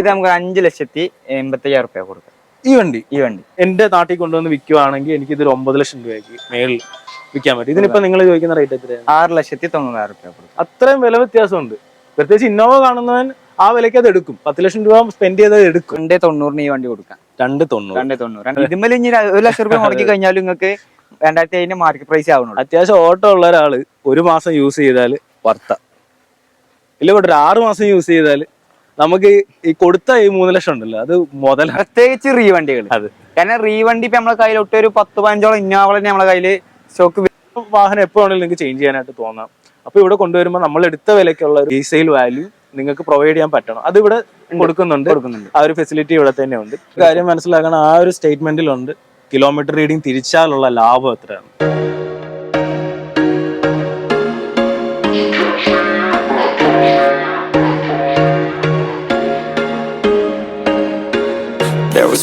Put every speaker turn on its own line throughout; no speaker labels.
ഇത് നമുക്ക് അഞ്ച് ലക്ഷത്തി എൺപത്തയ്യായിരം റുപ്യ കൊടുക്കാം.
ഈ വണ്ടി?
ഈ വണ്ടി.
എന്റെ നാട്ടിൽ കൊണ്ടുവന്ന് വിൽക്കുവാണെങ്കിൽ എനിക്ക് ഇതൊരു ഒമ്പത് ലക്ഷം രൂപയ്ക്ക് മേളിൽ വിൽക്കാൻ പറ്റും. ഇതിനിപ്പോ നിങ്ങൾ ചോദിക്കുന്ന റേറ്റ് എത്രയാണ്?
ആറ് ലക്ഷത്തി തൊണ്ണൂറായിരം റുപ്യ കൊടുക്കും.
അത്രയും വില വ്യത്യാസമുണ്ട്. പ്രത്യേകിച്ച് ഇന്നോവ കാണുന്നവൻ ആ വിലയ്ക്ക് അത് എടുക്കും. പത്ത് ലക്ഷം രൂപ സ്പെൻഡ് ചെയ്ത് എടുക്കും.
രണ്ടേ തൊണ്ണൂറിന് ഈ വണ്ടി കൊടുക്കാം.
രണ്ട് തൊണ്ണൂറ്.
രണ്ട് തൊണ്ണൂറ്. ഇതിന്മേൽ ഇനി ഒരു ലക്ഷം രൂപ മുടക്കി കഴിഞ്ഞാലും നിങ്ങൾക്ക് രണ്ടായിരത്തി അതിന്റെ മാർക്കറ്റ് പ്രൈസ് ആവുന്നുള്ളൂ
അത്യാവശ്യം ഓട്ടോ ഉള്ള ഒരാൾ ഒരു മാസം യൂസ് ചെയ്താൽ വർത്ത ഇല്ല ഒരു ആറ് മാസം യൂസ് ചെയ്താൽ നമുക്ക് ഈ കൊടുത്ത ഈ മൂന്ന് ലക്ഷം ഉണ്ടല്ലോ അത് മുതല
പ്രത്യേകിച്ച് റീവണ്ടികൾ
അത്.
കാരണം റീവണ്ടി ഇപ്പൊ നമ്മളെ കയ്യിൽ ഒരു പത്ത് പതിനഞ്ചോളം തന്നെ നമ്മളെ കയ്യിൽ സ്റ്റോക്ക്
വാഹനം എപ്പോ വേണമെങ്കിലും നിങ്ങൾക്ക് ചേഞ്ച് ചെയ്യാനായിട്ട് തോന്നാം. അപ്പൊ ഇവിടെ കൊണ്ടുവരുമ്പോൾ നമ്മൾ എടുത്ത വിലക്കുള്ള ഒരു റീസെയിൽ വാല്യൂ നിങ്ങൾക്ക് പ്രൊവൈഡ് ചെയ്യാൻ പറ്റണം. അത് ഇവിടെ കൊടുക്കുന്നുണ്ട്.
കൊടുക്കുന്നുണ്ട്.
ആ ഒരു ഫെസിലിറ്റി ഇവിടെ തന്നെ ഉണ്ട്. കാര്യം മനസ്സിലാക്കണം ആ ഒരു സ്റ്റേറ്റ്മെന്റിലുണ്ട് കിലോമീറ്റർ റീഡിംഗ് തിരിച്ചാലുള്ള ലാഭം എത്രയാണ്?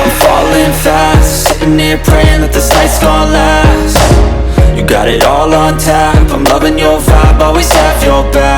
I'm falling fast, sitting here praying that this night's gonna last. You got it all on tap. I'm loving your vibe, always have your back.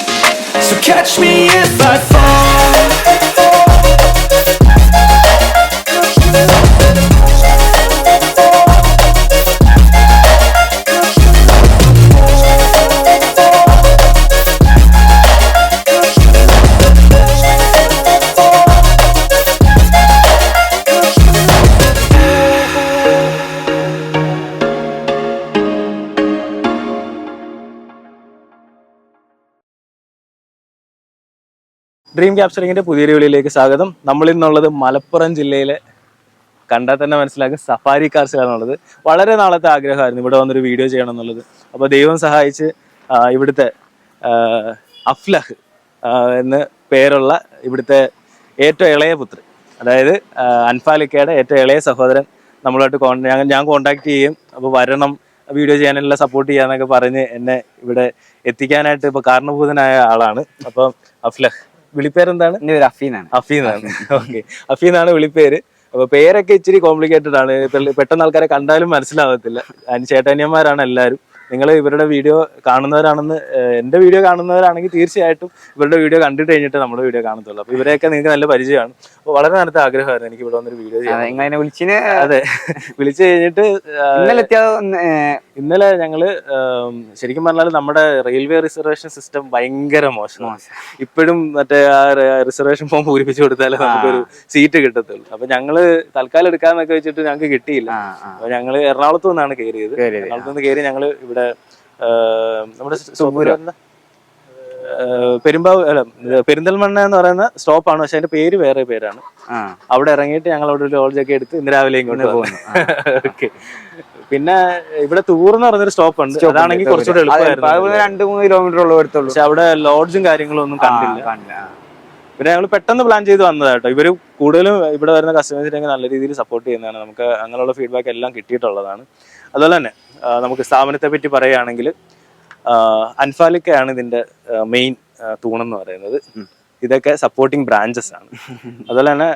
so catch me if I fall.
Dream ക്യാപ്ചറിങ്ങിന്റെ പുതിയൊരു വിളിയിലേക്ക് സ്വാഗതം. നമ്മൾ ഇന്നുള്ളത് മലപ്പുറം ജില്ലയിലെ കണ്ടാൽ തന്നെ മനസ്സിലാക്കും safari കാർസിലാണുള്ളത് വളരെ നാളത്തെ ആഗ്രഹമായിരുന്നു ഇവിടെ വന്നൊരു വീഡിയോ ചെയ്യണം എന്നുള്ളത് അപ്പോൾ ദൈവം സഹായിച്ച് ഇവിടുത്തെ അഫ്ലഹ് എന്ന് പേരുള്ള ഇവിടുത്തെ ഏറ്റവും ഇളയ പുത്രൻ അതായത് അൻഫാലിക്കയുടെ ഏറ്റവും ഇളയ സഹോദരൻ നമ്മളായിട്ട് കോൺ ഞാൻ ഞാൻ കോണ്ടാക്ട് ചെയ്യും അപ്പോൾ വരണം വീഡിയോ ചെയ്യാനെല്ലാം സപ്പോർട്ട് ചെയ്യാന്നൊക്കെ പറഞ്ഞ് എന്നെ ഇവിടെ എത്തിക്കാനായിട്ട് ഇപ്പോൾ കാരണഭൂതനായ ആളാണ്. അപ്പം അഫ്ലഹ് വിളിപ്പേരെന്താണ്?
എന്റെ പേര് അഫീനാണ്.
അഫീനാണ്. ഓക്കെ. അഫീനാണ് വിളിപ്പേര്. അപ്പൊ പേരൊക്കെ ഇച്ചിരി കോംപ്ലിക്കേറ്റഡ് ആണ്. പെട്ടെന്ന് ആൾക്കാരെ കണ്ടാലും മനസ്സിലാവത്തില്ല. അതിന് എല്ലാരും. നിങ്ങൾ ഇവരുടെ വീഡിയോ കാണുന്നവരാണെന്ന് എന്റെ എന്റെ വീഡിയോ കാണുന്നവരാണെങ്കിൽ തീർച്ചയായിട്ടും ഇവരുടെ വീഡിയോ കണ്ടിട്ട് കഴിഞ്ഞിട്ട് നമ്മുടെ വീഡിയോ കാണത്തുള്ളൂ. അപ്പൊ ഇവരെയൊക്കെ നിങ്ങൾക്ക് നല്ല പരിചയമാണ്. അപ്പോൾ വളരെ നേരത്തെ ആഗ്രഹമായിരുന്നു എനിക്ക് ഇവിടെ വന്നൊരു വീഡിയോ ചെയ്യാൻ.
വിളിച്ചിന്
അതെ വിളിച്ചു കഴിഞ്ഞിട്ട്
ഇന്നലെ
ഇന്നലെ ഞങ്ങൾ ശരിക്കും പറഞ്ഞാൽ നമ്മുടെ റെയിൽവേ റിസർവേഷൻ സിസ്റ്റം ഭയങ്കര മോശമാണ്. ഇപ്പോഴും മറ്റേ ആ റിസർവേഷൻ ഫോം പൂരിപ്പിച്ചു കൊടുത്താലേ നമുക്കൊരു സീറ്റ് കിട്ടത്തുള്ളൂ. അപ്പൊ ഞങ്ങൾ തൽക്കാലം എടുക്കാന്നൊക്കെ വെച്ചിട്ട് ഞങ്ങൾക്ക് കിട്ടിയില്ല. അപ്പൊ ഞങ്ങൾ എറണാകുളത്ത് നിന്നാണ് കയറിയത്, എറണാകുളത്ത് നിന്ന് കയറി ഞങ്ങൾ ഇവിടെ ആ, നമ്മുടെ പെരുമ്പാവ് അല്ല പെരിന്തൽമണ്ണ എന്ന് പറയുന്ന സ്റ്റോപ്പാണ്. പക്ഷെ അതിന്റെ പേര് വേറെ പേരാണ്. അവിടെ ഇറങ്ങിയിട്ട് ഞങ്ങൾ അവിടെ ഒരു ലോഡ്ജ് ഒക്കെ എടുത്ത് ഇന്ന് രാവിലെ ഇങ്ങോട്ട് പോകുന്നു. ഓക്കെ പിന്നെ ഇവിടെ തൂർ എന്ന് പറഞ്ഞൊരു സ്റ്റോപ്പ് ഉണ്ട് അതാണെങ്കിൽ കുറച്ചുകൂടെ എളുപ്പമായിരുന്നു.
രണ്ട് മൂന്ന് കിലോമീറ്റർ ഉള്ള എടുത്തുള്ളൂ
പക്ഷെ അവിടെ ലോഡ്ജും കാര്യങ്ങളും ഒന്നും കണ്ടില്ല. പിന്നെ ഞങ്ങൾ പെട്ടെന്ന് പ്ലാൻ ചെയ്ത് വന്നതാണ് കേട്ടോ. ഇവർ കൂടുതലും ഇവിടെ വരുന്ന കസ്റ്റമേഴ്സിനെ നല്ല രീതിയിൽ സപ്പോർട്ട് ചെയ്യുന്നതാണ്. നമുക്ക് അങ്ങനെയുള്ള ഫീഡ്ബാക്ക് എല്ലാം കിട്ടിയിട്ടുള്ളതാണ്. അതുപോലെ തന്നെ നമുക്ക് സ്ഥാപനത്തെ പറ്റി പറയുകയാണെങ്കിൽ അൻഫാലിക്കയാണ് ഇതിന്റെ മെയിൻ തൂണെന്ന് പറയുന്നത്. ഇതൊക്കെ സപ്പോർട്ടിങ് ബ്രാഞ്ചസ് ആണ്. അതുപോലെ തന്നെ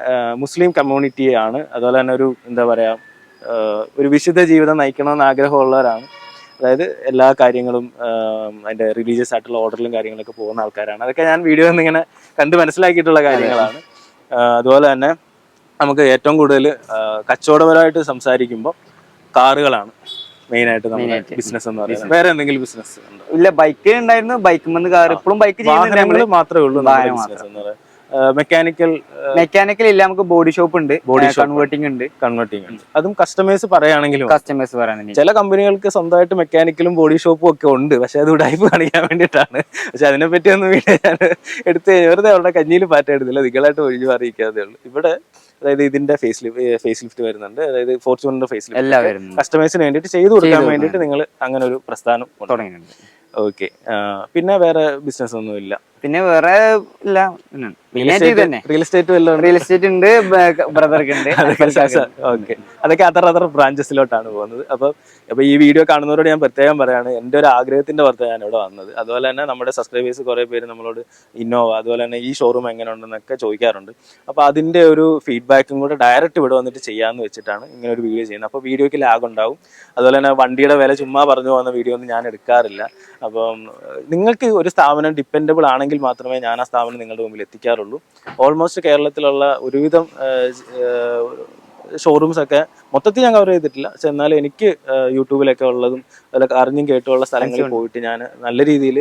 മുസ്ലിം കമ്മ്യൂണിറ്റിയാണ് അതുപോലെ തന്നെ ഒരു എന്താ പറയാ ഒരു വിശുദ്ധ ജീവിതം നയിക്കണമെന്ന് ആഗ്രഹമുള്ളവരാണ്. അതായത് എല്ലാ കാര്യങ്ങളും അതിന്റെ റിലീജിയസ് ആയിട്ടുള്ള ഓർഡറിലും കാര്യങ്ങളൊക്കെ പോകുന്ന ആൾക്കാരാണ്. അതൊക്കെ ഞാൻ വീഡിയോ ഇങ്ങനെ കണ്ട് മനസ്സിലാക്കിയിട്ടുള്ള കാര്യങ്ങളാണ്. അതുപോലെ തന്നെ നമുക്ക് ഏറ്റവും കൂടുതൽ കച്ചവടപരമായിട്ട് സംസാരിക്കുമ്പോൾ കാറുകളാണ്. മെയിൻ ആയിട്ട് നമ്മുടെ ബിസിനസ് എന്ന് പറയുന്നത്. വേറെ എന്തെങ്കിലും ബിസിനസ്
ഇല്ല ബൈക്ക് ഉണ്ടായിരുന്നു ബൈക്ക് വന്ന് കാർ ഇപ്പോഴും ബൈക്ക് ചെയ്യുന്നത്
മാത്രമേ ഉള്ളൂ മെക്കാനിക്കൽ
മെക്കാനിക്കൽ ഇല്ല നമുക്ക് ബോഡി ഷോപ്പ് ഉണ്ട്.
ബോഡി.
കൺവേർട്ടിംഗ് ഉണ്ട്.
കൺവേർട്ടിംഗ് ഉണ്ട്. അതും കസ്റ്റമേഴ്സ് പറയുകയാണെങ്കിലും
കസ്റ്റമേഴ്സ് പറയാൻ
ചില കമ്പനികൾക്ക് സ്വന്തമായിട്ട് മെക്കാനിക്കലും ബോഡി ഷോപ്പും ഒക്കെ ഉണ്ട്. പക്ഷെ അത് ഉടായ്പ കാണിക്കാൻ വേണ്ടിയിട്ടാണ്. പക്ഷെ അതിനെ പറ്റി ഒന്നും വീട് ഞാൻ എടുത്ത് വെറുതെ അവരുടെ കഞ്ഞിയിൽ പാറ്റ എടുത്തില്ല. നിങ്ങളായിട്ട് ഒഴിഞ്ഞു അറിയിക്കാതെ ഉള്ളൂ. ഇവിടെ അതായത് ഇതിന്റെ ഫേസ് ലിഫ്റ്റ് ഫേസ് ലിഫ്റ്റ് വരുന്നുണ്ട്. അതായത് ഫോർച്യൂണറിന്റെ ഫേസ് ലിഫ്റ്റ് കസ്റ്റമേഴ്സിന് വേണ്ടിയിട്ട് ചെയ്തു കൊടുക്കാൻ
വേണ്ടിട്ട്
വേണ്ടിയിട്ട് നിങ്ങൾ അങ്ങനെ ഒരു പ്രസ്ഥാനം
തുടങ്ങിയിട്ടുണ്ട്.
ഓക്കെ പിന്നെ വേറെ ബിസിനസ് ഒന്നും ഇല്ല
പിന്നെ വേറെ ഇല്ല.
റിയൽ എസ്റ്റേറ്റ്
റിയൽ എസ്റ്റേറ്റ് ഉണ്ട്? ബ്രദർക്ക് ഉണ്ട്
ഓക്കെ. അതൊക്കെ അതർ അതർ ബ്രാഞ്ചസിലോട്ടാണ് പോകുന്നത്. അപ്പൊ അപ്പൊ ഈ വീഡിയോ കാണുന്നവരോട് ഞാൻ പ്രത്യേകം പറയാണ് എന്റെ ഒരു ആഗ്രഹത്തിന്റെ പുറത്ത് ഞാൻ ഇവിടെ വന്നത്. അതുപോലെ തന്നെ നമ്മുടെ സബ്സ്ക്രൈബേഴ്സ് കുറെ പേര് നമ്മളോട് ഇന്നോവ അതുപോലെ തന്നെ ഈ ഷോറൂം എങ്ങനെ ഉണ്ടെന്നൊക്കെ ചോദിക്കാറുണ്ട്. അപ്പൊ അതിന്റെ ഒരു ഫീഡ്ബാക്കും കൂടെ ഡയറക്റ്റ് ഇവിടെ വന്നിട്ട് ചെയ്യാന്ന് വെച്ചിട്ടാണ് ഇങ്ങനെ ഒരു വീഡിയോ ചെയ്യുന്നത്. അപ്പൊ വീഡിയോക്ക് ലാഗ് ഉണ്ടാവും. അതുപോലെ തന്നെ വണ്ടിയുടെ വില ചുമ്മാ പറഞ്ഞു പോകുന്ന വീഡിയോ ഒന്നും ഞാൻ എടുക്കാറില്ല. അപ്പം നിങ്ങൾക്ക് ഒരു സ്ഥാപനം ഡിപ്പെൻഡബിൾ ആണെങ്കിൽ മാത്രമേ ഞാൻ ആ സ്ഥാപനം നിങ്ങളുടെ മുമ്പിൽ എത്തിക്കാറുള്ളൂ. ഓൾമോസ്റ്റ് കേരളത്തിലുള്ള ഒരുവിധം ഷോറൂംസ് ഒക്കെ മൊത്തത്തിൽ ഞാൻ കവർ ചെയ്തിട്ടില്ല. പക്ഷെ എന്നാലും എനിക്ക് യൂട്യൂബിലൊക്കെ ഉള്ളതും അതിലൊക്കെ അറിഞ്ഞും കേട്ടുമുള്ള സ്ഥലങ്ങളിൽ പോയിട്ട് ഞാൻ നല്ല രീതിയിൽ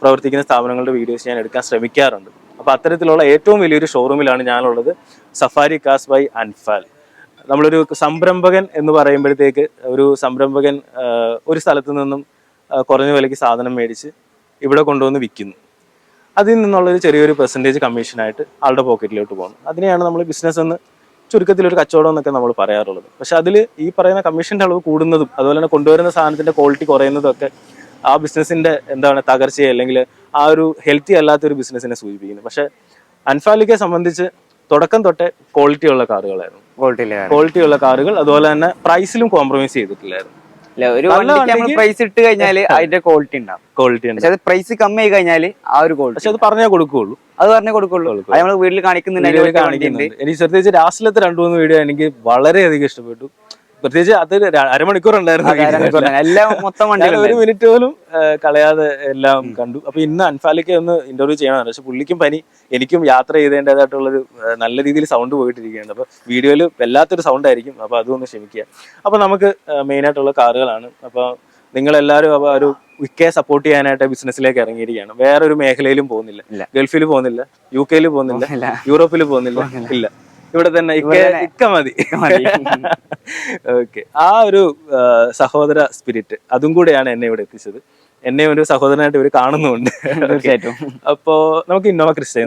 പ്രവർത്തിക്കുന്ന സ്ഥാപനങ്ങളുടെ വീഡിയോസ് ഞാൻ എടുക്കാൻ ശ്രമിക്കാറുണ്ട്. അപ്പോൾ അത്തരത്തിലുള്ള ഏറ്റവും വലിയൊരു ഷോറൂമിലാണ് ഞാനുള്ളത്. സഫാരി കാസ് ബൈ അൻഫാൽ നമ്മളൊരു സംരംഭകൻ എന്ന് പറയുമ്പോഴത്തേക്ക് ഒരു സംരംഭകൻ ഒരു സ്ഥലത്ത് നിന്നും കുറഞ്ഞ വിലയ്ക്ക് സാധനം മേടിച്ച് ഇവിടെ കൊണ്ടുവന്ന് വിൽക്കുന്നു. അതിൽ നിന്നുള്ളൊരു ചെറിയൊരു പെർസെന്റേജ് കമ്മീഷനായിട്ട് ആളുടെ പോക്കറ്റിലോട്ട് പോകുന്നു. അതിനെയാണ് നമ്മൾ ബിസിനസ് എന്ന് ചുരുക്കത്തിൽ ഒരു കച്ചവടം എന്നൊക്കെ നമ്മൾ പറയാറുള്ളത്. പക്ഷെ അതിൽ ഈ പറയുന്ന കമ്മീഷന്റെ അളവ് കൂടുന്നതും അതുപോലെ തന്നെ കൊണ്ടുവരുന്ന സാധനത്തിന്റെ ക്വാളിറ്റി കുറയുന്നതും ഒക്കെ ആ ബിസിനസിന്റെ എന്താണ് തകർച്ചയെ അല്ലെങ്കിൽ ആ ഒരു ഹെൽത്തി അല്ലാത്ത ഒരു ബിസിനസ്സിനെ സൂചിപ്പിക്കുന്നു. പക്ഷെ അൻഫാലിക്കെ സംബന്ധിച്ച് തുടക്കം തൊട്ടേ ക്വാളിറ്റി ഉള്ള കാറുകളായിരുന്നു. ക്വാളിറ്റി ഉള്ള കാറുകൾ അതുപോലെ തന്നെ പ്രൈസിലും കോംപ്രമൈസ് ചെയ്തിട്ടില്ലായിരുന്നു.
ഒരു വണ്ടിക്ക് നമ്മൾ പ്രൈസ് ഇട്ട് കഴിഞ്ഞാൽ അതിന്റെ ക്വാളിറ്റി ഉണ്ടാവും.
ക്വാളിറ്റി ഉണ്ട്
പക്ഷെ അത് പ്രൈസ് കമ്മി ആയി കഴിഞ്ഞാൽ ആ ഒരു ക്വാളിറ്റി
പക്ഷെ അത് പറഞ്ഞേ കൊടുക്കുള്ളൂ.
അത് പറഞ്ഞേ കൊടുക്കുള്ളൂ. നമ്മൾ വീട്ടിൽ കാണിക്കുന്നുണ്ട്.
കാണിക്കുന്നുണ്ട്. എനിക്ക് ശ്രദ്ധിച്ച് ലാസ്റ്റിലത്തെ രണ്ടു മൂന്ന് വീഡിയോ എനിക്ക് വളരെയധികം ഇഷ്ടപ്പെട്ടു. പ്രത്യേകിച്ച് അത് അരമണിക്കൂർ ഉണ്ടായിരുന്നു.
എല്ലാം മൊത്തം
ഒരു മിനിറ്റ് പോലും കളയാതെ എല്ലാം കണ്ടു. അപ്പൊ ഇന്ന് അൻഫാലിക്ക് ഒന്ന് ഇന്റർവ്യൂ ചെയ്യണമെന്ന് പക്ഷെ പുള്ളിക്കും പനി എനിക്കും യാത്ര ചെയ്തേണ്ടതായിട്ടുള്ളൊരു നല്ല രീതിയിൽ സൗണ്ട് പോയിട്ടിരിക്കുകയാണ്. അപ്പൊ വീഡിയോയിൽ വല്ലാത്തൊരു സൗണ്ട് ആയിരിക്കും. അപ്പൊ അതൊന്ന് ക്ഷമിക്കുക. അപ്പൊ നമുക്ക് മെയിൻ ആയിട്ടുള്ള കാറുകളാണ്. അപ്പൊ നിങ്ങളെല്ലാവരും അപ്പൊ ഒരു വിക്കെ സപ്പോർട്ട് ചെയ്യാനായിട്ട് ബിസിനസ്സിലേക്ക് ഇറങ്ങിയിരിക്കുകയാണ്. വേറൊരു മേഖലയിലും പോകുന്നില്ല. ഗൾഫിൽ പോകുന്നില്ല. യു കെയിൽ പോകുന്നില്ല. യൂറോപ്പിൽ പോകുന്നില്ല. ഇല്ല. ഇവിടെ തന്നെ ഇക്ക ഇക്ക മതി. ഓക്കെ ആ ഒരു സഹോദര സ്പിരിറ്റ് അതും കൂടെയാണ് എന്നെ ഇവിടെ എത്തിച്ചത്. എന്നെ ഒരു സഹോദരനായിട്ട് ഇവർ കാണുന്നുണ്ട്.
തീർച്ചയായിട്ടും.
അപ്പോ നമുക്ക് ഇന്നോവ ക്രിസ്റ്റ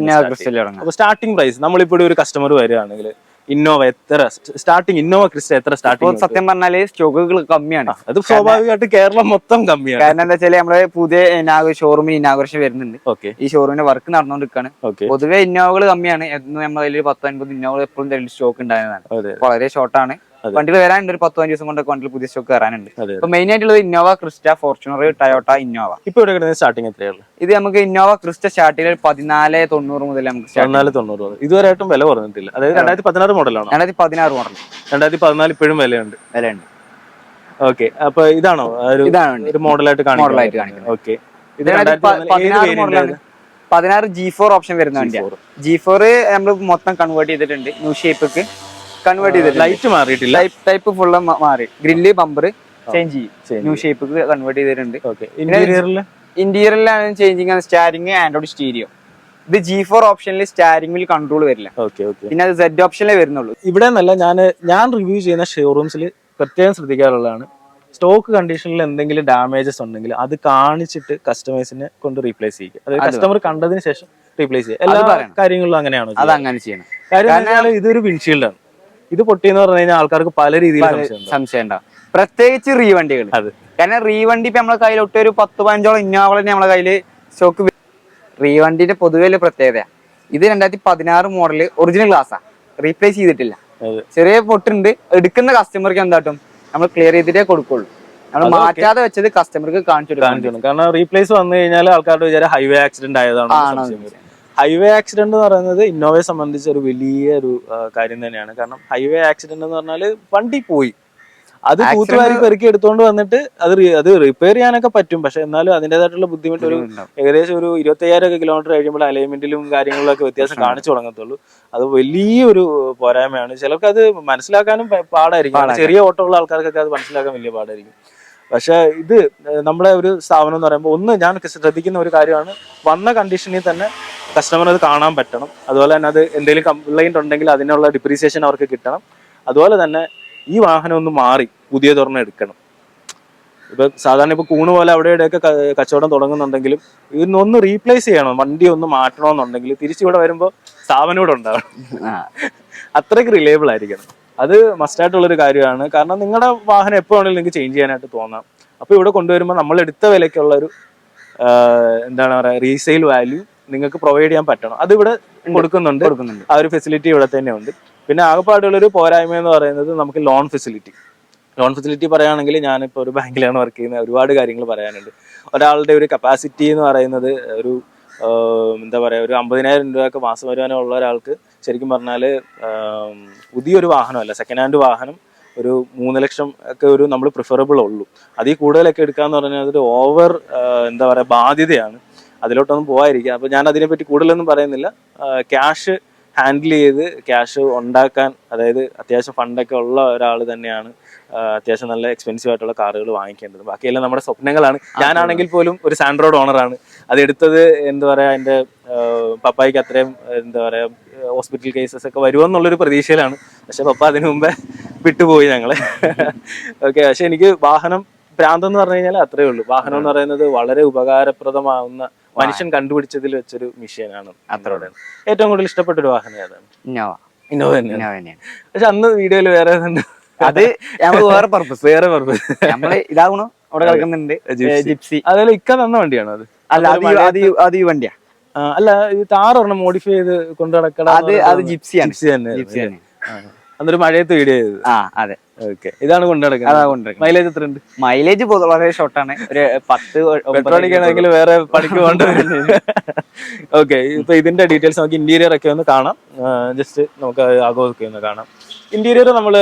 അപ്പൊ സ്റ്റാർട്ടിംഗ് പ്രൈസ് നമ്മളിപ്പോ ഒരു കസ്റ്റമർ വരികയാണെങ്കിൽ ഇന്നോവ എത്ര സ്റ്റാർട്ടിങ് ഇന്നോവ ക്രിസ്റ്റ എത്ര സ്റ്റാർട്ടിങ്
സത്യം പറഞ്ഞാൽ സ്റ്റോക്കുകൾ കമ്മിയാണ്.
അത് സ്വാഭാവികമായിട്ട് കേരളം മൊത്തം കമ്മിയാണ്.
കാരണം എന്താ വെച്ചാൽ നമ്മൾ പുതിയ ഷോറൂമിൽ ഇനാഗുറേഷൻ വരുന്നുണ്ട്.
ഓക്കെ.
ഈ ഷോറൂമിന്റെ വർക്ക് നടന്നുകൊണ്ടിരിക്കുകയാണ് പൊതുവെ ഇന്നോവകൾ കമ്മിയാണ്. എന്ന് നമ്മളതിൽ പത്തൊൻപത് പത്ത് അൻപത് ഇന്നോവകൾ എപ്പോഴും സ്റ്റോക്ക് ഉണ്ടായിരുന്നതാണ് വളരെ ഷോർട്ടാണ്. വണ്ടികൾ വരാനുണ്ട് ഒരു പത്ത് പതിനഞ്ച് ദിവസം കൊണ്ട് വണ്ടിയിൽ പുതിയ സ്റ്റോക്ക് വരാനുണ്ട്
അതെ
ഇപ്പൊ മെയിൻ ആയിട്ടുള്ളത് Innova Crysta Fortuner Toyota Innova
ഇപ്പൊ ഇവിടെ സ്റ്റാർട്ടിംഗ് എത്രയാണ്?
ഇത് നമുക്ക് ഇന്നോവ ക്രിസ്റ്റ സ്റ്റാർട്ടിംഗ് പതിനാല് തൊണ്ണൂറ് മുതൽ നമുക്ക്
പതിനാല് തൊണ്ണൂറ് വരെ. ഇതുവരെയായിട്ടും വില കുറഞ്ഞിട്ടില്ല. അതായത് രണ്ടായിരത്തി പതിനാറ് മോഡലാണ്
രണ്ടായിരത്തി പതിനാറ് മോഡൽ
രണ്ടായിരത്തി പതിനാല് ഇപ്പോഴും വിലയുണ്ട്.
വിലയുണ്ട്.
ഓക്കെ അപ്പൊ ഇതാണോ? ഒരു മോഡലായിട്ട്
മോഡലായിട്ട്
കാണിക്കുന്നത്. ഓക്കെ ഇത്
പതിനാറ് മോഡലാണ് പതിനാറ് ജി ഫോർ ഓപ്ഷൻ വരുന്ന വണ്ടിയാണ് ജി ഫോർ നമ്മൾ മൊത്തം കൺവേർട്ട് ചെയ്തിട്ടുണ്ട്. ന്യൂ ഷേപ്പ് കൺവേർട്ട് ചെയ്തിട്ടുണ്ട്
ലൈറ്റ് മാറിയിട്ടില്ല.
ടൈപ്പ് ടൈപ്പ് ഫുള്ള് മാറി. ഗ്രില്ല് ബമ്പർ ചേഞ്ച് ചെയ്യും. ന്യൂ ഷേപ്പ് കൺവേർട്ട് ചെയ്തിട്ടുണ്ട്.
ഇന്റീരിയറിൽ
ഇന്റീരിയറിലാണ് ചേഞ്ചിങ് സ്റ്റാരിങ് ആൻഡ്രോയിഡ് സ്റ്റീരിയോ ഇത് ജി ഫോർ ഓപ്ഷനിൽ സ്റ്റാരിംഗിൽ കൺട്രോൾ വരില്ല.
ഓക്കെ ഓക്കെ
പിന്നെ അത് സെഡ് ഓപ്ഷനിലേ വരുന്നുള്ളൂ.
ഇവിടെ നല്ല ഞാൻ ഞാൻ റിവ്യൂ ചെയ്യുന്ന ഷോറൂംസിൽ പ്രത്യേകം ശ്രദ്ധിക്കാറുള്ളതാണ്. സ്റ്റോക്ക് കണ്ടീഷനിൽ എന്തെങ്കിലും ഡാമേജസ് ഉണ്ടെങ്കിൽ അത് കാണിച്ചിട്ട് കസ്റ്റമേഴ്സിനെ കൊണ്ട് റീപ്ലേസ് ചെയ്യുക അതായത് കസ്റ്റമർ കണ്ടതിന് ശേഷം റീപ്ലേസ് ചെയ്യുക. എല്ലാ. കാര്യങ്ങളിലും അങ്ങനെയാണോ
അത് അങ്ങനെ ചെയ്യണം.
കാര്യം ഇതൊരു വിൻഷീൽഡ് ആണ്. ഇത് പൊട്ടിയെന്ന് പറഞ്ഞു കഴിഞ്ഞാൽ ആൾക്കാർക്ക് പല രീതിയിൽ സംശയം ഉണ്ടാവും.
പ്രത്യേകിച്ച് റീവണ്ടികൾ
അതെ.
കാരണം റീവണ്ടി ഇപ്പൊ നമ്മളെ കയ്യിൽ ഒട്ടൊരു പത്ത് പതിനഞ്ചോളം ഇന്നോവ തന്നെ നമ്മളെ കയ്യിൽ സ്റ്റോക്ക് റീവണ്ടിന്റെ പൊതുവെ ഒരു പ്രത്യേകത ഇത് രണ്ടായിരത്തി പതിനാറ് മോഡൽ ഒറിജിനൽ ഗ്ലാസ്സാ റീപ്ലേസ് ചെയ്തിട്ടില്ല. ചെറിയ പൊട്ടുണ്ട്. എടുക്കുന്ന കസ്റ്റമർക്ക് എന്താട്ടും നമ്മൾ ക്ലിയർ ചെയ്തിട്ടേ കൊടുക്കുള്ളൂ. നമ്മൾ. മാറ്റാതെ വെച്ചത് കസ്റ്റമർക്ക് കാണിച്ചു
കാണിച്ചു കൊടുക്കും. കാരണം റീപ്ലേസ് വന്നു കഴിഞ്ഞാൽ ആൾക്കാരുടെ വിചാരം ഹൈവേ ആക്സിഡന്റ് ആയതാണ് ഹൈവേ ആക്സിഡന്റ് എന്ന് പറയുന്നത് ഇന്നോവയെ സംബന്ധിച്ച ഒരു വലിയ ഒരു കാര്യം തന്നെയാണ്. കാരണം ഹൈവേ ആക്സിഡന്റ് എന്ന് പറഞ്ഞാൽ വണ്ടി പോയി. അത് കൂത്തുവാരി പെറുക്കി എടുത്തോണ്ട് വന്നിട്ട് അത് അത് റിപ്പയർ ചെയ്യാനൊക്കെ പറ്റും. പക്ഷെ എന്നാലും അതിന്റേതായിട്ടുള്ള ബുദ്ധിമുട്ട് ഒരു ഏകദേശം ഒരു ഇരുപത്തയ്യായിരം ഒക്കെ കിലോമീറ്റർ കഴിയുമ്പോൾ അലൈൻമെന്റിലും കാര്യങ്ങളിലൊക്കെ വ്യത്യാസം കാണിച്ചു തുടങ്ങത്തുള്ളൂ. അത് വലിയൊരു പോരായ്മയാണ്. ചിലർക്ക് അത് മനസ്സിലാക്കാനും പാടായിരിക്കും. ചെറിയ ഓട്ടമുള്ള ആൾക്കാർക്കൊക്കെ അത് മനസ്സിലാക്കാൻ വലിയ പാടായിരിക്കും. പക്ഷെ ഇത് നമ്മുടെ ഒരു സ്ഥാപനം എന്ന് പറയുമ്പോൾ ഒന്ന് ഞാൻ ശ്രദ്ധിക്കുന്ന ഒരു കാര്യമാണ് വന്ന കണ്ടീഷനിൽ തന്നെ കസ്റ്റമർ അത് കാണാൻ പറ്റണം. അതുപോലെ തന്നെ അത് എന്തെങ്കിലും കംപ്ലൈന്റ് ഉണ്ടെങ്കിൽ അതിനുള്ള ഡിപ്രീസിയേഷൻ അവർക്ക് കിട്ടണം. അതുപോലെ തന്നെ ഈ വാഹനം ഒന്ന് മാറി പുതിയ തുറന്ന് എടുക്കണം. ഇപ്പൊ സാധാരണ ഇപ്പൊ കൂണ് പോലെ അവിടെ ഇവിടെയൊക്കെ കച്ചവടം തുടങ്ങുന്നുണ്ടെങ്കിലും ഇതിനൊന്ന് റീപ്ലേസ് ചെയ്യണം വണ്ടി ഒന്ന് മാറ്റണമെന്നുണ്ടെങ്കിൽ തിരിച്ചിവിടെ വരുമ്പോൾ സ്ഥാപനം ഇവിടെ ഉണ്ടാവണം. അത്രയ്ക്ക് റിലയബിൾ ആയിരിക്കണം. അത് മസ്റ്റായിട്ടുള്ളൊരു കാര്യമാണ്. കാരണം നിങ്ങളുടെ വാഹനം എപ്പോ വേണമെങ്കിലും നിങ്ങൾക്ക് ചേഞ്ച് ചെയ്യാനായിട്ട് തോന്നാം. അപ്പോൾ ഇവിടെ കൊണ്ടുവരുമ്പോൾ നമ്മൾ എടുത്ത വിലയ്ക്കുള്ളൊരു എന്താണ് പറയുക റീസെയിൽ വാല്യൂ നിങ്ങൾക്ക് പ്രൊവൈഡ് ചെയ്യാൻ പറ്റണം. അത് ഇവിടെ കൊടുക്കുന്നുണ്ട്.
കൊടുക്കുന്നുണ്ട്.
ആ ഒരു ഫെസിലിറ്റി ഇവിടെ തന്നെ ഉണ്ട്. പിന്നെ ആകെപ്പാടുള്ളൊരു പോരായ്മ എന്ന് പറയുന്നത് നമുക്ക് ലോൺ ഫെസിലിറ്റി ലോൺ ഫെസിലിറ്റി പറയുകയാണെങ്കിൽ ഞാനിപ്പോൾ ഒരു ബാങ്കിലാണ് വർക്ക് ചെയ്യുന്നത്. ഒരുപാട് കാര്യങ്ങൾ പറയാനുണ്ട്. ഒരാളുടെ ഒരു കപ്പാസിറ്റി എന്ന് പറയുന്നത് ഒരു എന്താ പറയുക ഒരു അമ്പതിനായിരം രൂപയൊക്കെ മാസം വരുവാനോ ഉള്ള ഒരാൾക്ക് ശരിക്കും പറഞ്ഞാൽ പുതിയൊരു വാഹനമല്ല സെക്കൻഡ് ഹാൻഡ് വാഹനം ഒരു മൂന്ന് ലക്ഷം ഒക്കെ ഒരു നമ്മൾ പ്രിഫറബിൾ ഉള്ളൂ. അതിൽ കൂടുതലൊക്കെ എടുക്കാന്ന് പറഞ്ഞാൽ അതൊരു ഓവർ എന്താ പറയുക ബാധ്യതയാണ്. അതിലോട്ടൊന്നും പോകാതിരിക്കുക അപ്പോൾ ഞാൻ അതിനെപ്പറ്റി കൂടുതലൊന്നും പറയുന്നില്ല. ക്യാഷ് ഹാൻഡിൽ ചെയ്ത് ക്യാഷ് ഉണ്ടാക്കാൻ അതായത് അത്യാവശ്യം ഫണ്ടൊക്കെ ഉള്ള ഒരാൾ തന്നെയാണ് അത്യാവശ്യം നല്ല എക്സ്പെൻസീവ് ആയിട്ടുള്ള കാറുകൾ വാങ്ങിക്കേണ്ടത്. ബാക്കിയെല്ലാം നമ്മുടെ സ്വപ്നങ്ങളാണ്. ഞാനാണെങ്കിൽ പോലും ഒരു സാൻഡ്രോഡ് ഓണറാണ് അത് എടുത്തത് എന്താ പറയാ എന്റെ പപ്പായ്ക്ക് അത്രയും എന്താ പറയാ ഹോസ്പിറ്റൽ കേസസ് ഒക്കെ വരുമെന്നുള്ളൊരു പ്രതീക്ഷയിലാണ്. പക്ഷെ പപ്പ അതിനു മുമ്പേ വിട്ടുപോയി ഞങ്ങളെ. ഓക്കെ പക്ഷെ എനിക്ക് വാഹനം ഭ്രാന്തം എന്ന് പറഞ്ഞു കഴിഞ്ഞാൽ അത്രേ ഉള്ളൂ. വാഹനം എന്ന് പറയുന്നത് വളരെ ഉപകാരപ്രദമാവുന്ന മനുഷ്യൻ കണ്ടുപിടിച്ചതിൽ വെച്ചൊരു മിഷീനാണ്
അത്രയോടെ
ഏറ്റവും കൂടുതൽ ഇഷ്ടപ്പെട്ട ഒരു വാഹനം ഏതാണ്?
ഇന്നോവ
ഇന്നോവ തന്നെയാണ്. പക്ഷെ അന്ന് വീഡിയോയിൽ വേറെ ഏതാണ്ട്
അത് നമ്മൾ വേറെ പർപ്പസ്
വേറെ പർപ്പസ്
നമ്മൾ ഇതാകണു അവിടെ കിടക്കുന്നുണ്ട്
ജിപ്സി. അതല്ല ഇക്ക തന്ന വണ്ടിയാണോ അത്?
അല്ല അത് അത് ഈ- വണ്ടിയാ
അല്ല ഇത് താറ് ഒരെണ്ണം മോഡിഫൈ ചെയ്ത് കൊണ്ടു നടക്കണം
അത് അത് ജിപ്സിയാണ്.
ജിപ്സി തന്നെ
ജിപ്സി തന്നെ
അന്നൊരു മഴയത്ത് വീഡിയോ ചെയ്തത്.
ആ അതെ.
ഓക്കെ. ഇതാണ് കൊണ്ടു
അതാ
നടക്കുന്നത്. മൈലേജ് എത്ര ഉണ്ട്
മൈലേജ് വളരെ ഷോർട്ടാണ് ഒരു പത്ത്
പണിക്കണമെങ്കിൽ വേറെ പണിക്ക് പോകേണ്ട ഓക്കെ. ഇപ്പൊ ഇതിന്റെ ഡീറ്റെയിൽസ് നമുക്ക് ഇന്റീരിയർ ഒക്കെ ഒന്ന് കാണാം. ജസ്റ്റ് നമുക്ക് ആഘോഷമൊക്കെ ഒന്ന് കാണാം. ഇന്റീരിയർ നമ്മൾ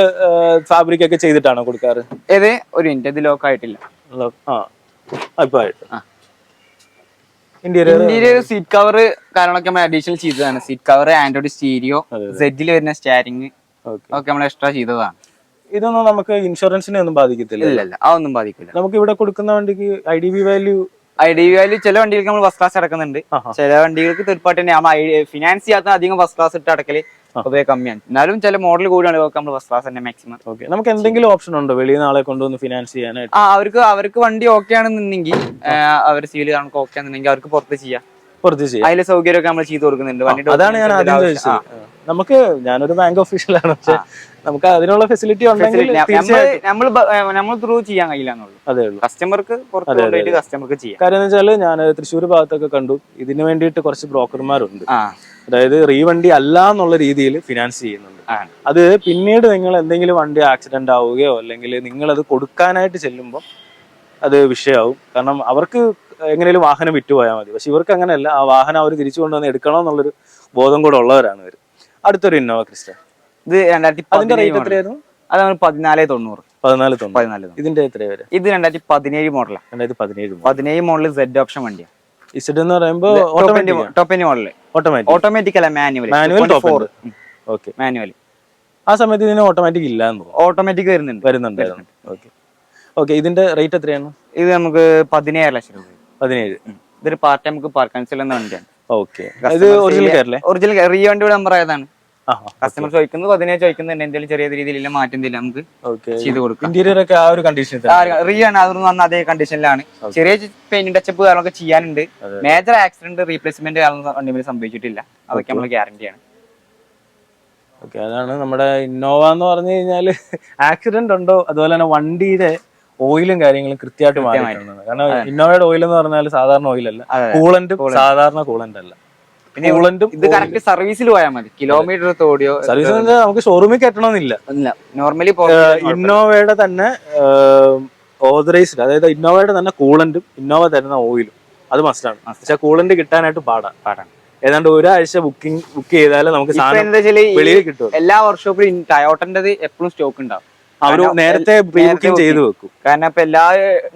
ഫാബ്രിക് ഒക്കെ ചെയ്തിട്ടാണോ കൊടുക്കാറ്?
ഏത്? ഒരു മിനിറ്റ് ഇത് ലോക്ക് ആയിട്ടില്ല.
ഇന്റീരിയർ
ഇന്റീരിയർ സീറ്റ് കവർ കാര്യങ്ങളൊക്കെ നമ്മൾ അഡീഷണൽ ചെയ്തതാണ്. സീറ്റ് കവർ ആൻഡ്രോയിഡ് സ്റ്റീരിയോ സെഡിൽ വരുന്ന സ്റ്റാരിങ് ഒക്കെ നമ്മൾ എക്സ്ട്രാ ചെയ്തതാണ്.
ഇതൊന്നും നമുക്ക് ഇൻഷുറൻസിനെ ഒന്നും ബാധിക്കത്തില്ല.
ഇല്ല അതൊന്നും ബാധിക്കില്ല
നമുക്ക് ഇവിടെ കൊടുക്കുന്ന വണ്ടിക്ക് I D B value
I D value ചില വണ്ടികൾക്ക് നമ്മൾ ഫസ്റ്റ് ക്ലാസ് അടക്കുന്നുണ്ട്. ചില വണ്ടികൾക്ക് തേർഡ് പാർട്ടി ഫിനാൻസ് ചെയ്യാത്ത അധികം ഫസ്റ്റ് ക്ലാസ് ഇട്ട് അടക്കൽ പൊതുവെ കമ്മിയാണ്. എന്നാലും ചില മോഡൽ കൂടിയാണ് നമ്മൾ ഫസ്റ്റ് ക്ലാസ് തന്നെ മാക്സിമം
ഓക്കെ നമുക്ക് എന്തെങ്കിലും ഓപ്ഷൻ ഉണ്ടോ? വെളിയിൽ നിന്ന് ആളെ കൊണ്ടുവന്ന് ഫിനാൻസ് ചെയ്യാനായിട്ട്?
ആ അവർക്ക് അവർക്ക് വണ്ടി ഓക്കെ ആണെന്നുണ്ടെങ്കിൽ അവർ സിവിൽ കാണുമ്പോൾ ഓക്കെ ആണെന്നുണ്ടെങ്കിൽ അവർക്ക് പുറത്ത് ചെയ്യാം.
പുറത്ത് ചെയ്യാം.
അതിലെ സൗകര്യമൊക്കെ നമ്മൾ ചെയ്തു കൊടുക്കുന്നുണ്ട്.
അതാണ് ഞാൻ ആദ്യം ചോദിച്ചത്. നമുക്ക് ഞാനൊരു ബാങ്ക് ഓഫീഷ്യലാണ് പക്ഷെ നമുക്ക് അതിനുള്ള ഫെസിലിറ്റി ഉണ്ടെങ്കിൽ
നമ്മൾ നമ്മൾ ത്രൂ ചെയ്യാൻ കഴിയില്ലെന്നുള്ളൂ
അതേ ഉള്ളൂ.
കസ്റ്റമർക്ക് കസ്റ്റമർക്ക് ചെയ്യാം.
കാര്യം എന്ന് വെച്ചാൽ ഞാൻ തൃശ്ശൂർ ഭാഗത്തൊക്കെ കണ്ടു. ഇതിനു വേണ്ടിയിട്ട് കുറച്ച് ബ്രോക്കർമാരുണ്ട്. അതായത് റീവണ്ടി അല്ല എന്നുള്ള രീതിയിൽ ഫിനാൻസ് ചെയ്യുന്നുണ്ട്. അത് പിന്നീട് നിങ്ങൾ എന്തെങ്കിലും വണ്ടി ആക്സിഡന്റ് ആവുകയോ അല്ലെങ്കിൽ നിങ്ങൾ അത് കൊടുക്കാനായിട്ട് ചെല്ലുമ്പോൾ അത് വിഷയമാവും. കാരണം അവർക്ക് എങ്ങനെയും വാഹനം വിറ്റുപോയാൽ മതി. പക്ഷെ ഇവർക്ക് അങ്ങനെയല്ല. ആ വാഹനം അവർ തിരിച്ചു കൊണ്ടുവന്ന് എടുക്കണം എന്നുള്ളൊരു ബോധം കൂടെ ഉള്ളവരാണ് ഇവർ അടുത്തൊരു ഇന്നോവ ക്രിസ്റ്റ
ഇത് രണ്ടായിരത്തി
അതിന്റെ റേറ്റ് എത്രയായിരുന്നു?
അതാണ് നമ്മൾ പതിനാല് തൊണ്ണൂറ്.
പതിനാല് തൊണ്ണൂറ്.
പതിനാല് തൊണ്ണൂറ്.
ഇതിന്റെ എത്ര വരെ
ഇത് രണ്ടായിരത്തി പതിനേഴ് മോഡലാണ്
രണ്ടായിരത്തി പതിനേഴ്
പതിനേഴ് മോഡൽ സെഡ് ഓപ്ഷൻ വണ്ടിയാണ്
ഇസഡ് എന്ന് പറയുമ്പോൾ
ടോപ്പ് മോഡൽ
ഓട്ടോമാറ്റിക്
ഓട്ടോമാറ്റിക് അല്ല manual
manual top okay
manual
ആ സമയത്ത് ഇതിന് ഓട്ടോമാറ്റിക് ഇല്ല
ഓട്ടോമാറ്റിക് വരുന്നുണ്ട്.
വരുന്നുണ്ട് ഓക്കെ ഓക്കെ ഇതിന്റെ റേറ്റ് എത്രയാണ്?
ഇത് നമുക്ക് പതിനേഴ് ലക്ഷം രൂപ.
പതിനേഴ്.
ഇതൊരു പാർട്ട് നമുക്ക് പാർക്കൻസിൽ എന്ന വണ്ടിയാണ്.
ഓക്കെ ഇത് ഒറിജിനൽ
ഒറിജിനൽ റീ വണ്ടിയുടെ നമ്പർ ആയതാണ്. കസ്റ്റമർ ചോദിക്കുന്നത് പതിനേഴ് ചോദിക്കുന്നുണ്ട്. എന്തെങ്കിലും ചെറിയ രീതിയിലുള്ള മാറ്റം എന്തെങ്കിലും നമുക്ക് ചെയ്ത് കൊടുക്കാം.
ഇന്റീരിയർ ഒക്കെ ആ ഒരു കണ്ടീഷനിൽ
റീ ആണ്. അതൊന്നും വന്ന അതേ കണ്ടീഷനിലാണ് ചെറിയ പെയിന്റ് ടച്ചപ്പ് കാര്യങ്ങളൊക്കെ ചെയ്യാനുണ്ട്. മേജർ ആക്സിഡന്റ് റീപ്ലേസ്മെന്റ് കാര്യങ്ങൾ വണ്ടി സംഭവിച്ചിട്ടില്ല. അതൊക്കെ നമ്മൾ ഗ്യാരണ്ടിയാണ്
ഓക്കെ അതാണ് നമ്മുടെ ഇന്നോവ എന്ന് പറഞ്ഞു കഴിഞ്ഞാൽ ആക്സിഡന്റ് ഉണ്ടോ? അതുപോലെ തന്നെ വണ്ടിയുടെ ഓയിലും കാര്യങ്ങളും കൃത്യമായിട്ട് മാറിയിട്ടുണ്ട്. കാരണം ഇന്നോവയുടെ ഓയിൽ എന്ന് പറഞ്ഞാൽ സാധാരണ ഓയിലല്ല കൂളന്റും സാധാരണ കൂളന്റ് അല്ല.
പിന്നെ ഇത് കറക്റ്റ് സർവീസിൽ പോയാൽ മതി. കിലോമീറ്റർ തോടിയോ
സർവീസ് നമുക്ക് ഷോറൂമിൽ കെട്ടണമെന്നില്ല
ഇല്ല. നോർമലി
ഇന്നോവയുടെ തന്നെ ഓതറൈസ്ഡ് അതായത് ഇന്നോവയുടെ തന്നെ കൂളന്റും ഇന്നോവ തരുന്ന ഓയിലും അത് മസ്റ്റാണ് പക്ഷെ കൂളന്റ് കിട്ടാനായിട്ട് പാടാണ്
പാടാണ്.
ഏതാണ്ട് ഒരാഴ്ച ബുക്കിംഗ് ബുക്ക് ചെയ്താലേ നമുക്ക് വെളിയിൽ കിട്ടും
എല്ലാ വർക്ക്ഷോപ്പിലും ടയോട്ടന്റെ എപ്പോഴും സ്റ്റോക്ക് ഉണ്ടാവും അവർ
നേരത്തെ പ്രീ ബുക്കിംഗ് ചെയ്തു വെക്കും.
കാരണം ഇപ്പൊ എല്ലാ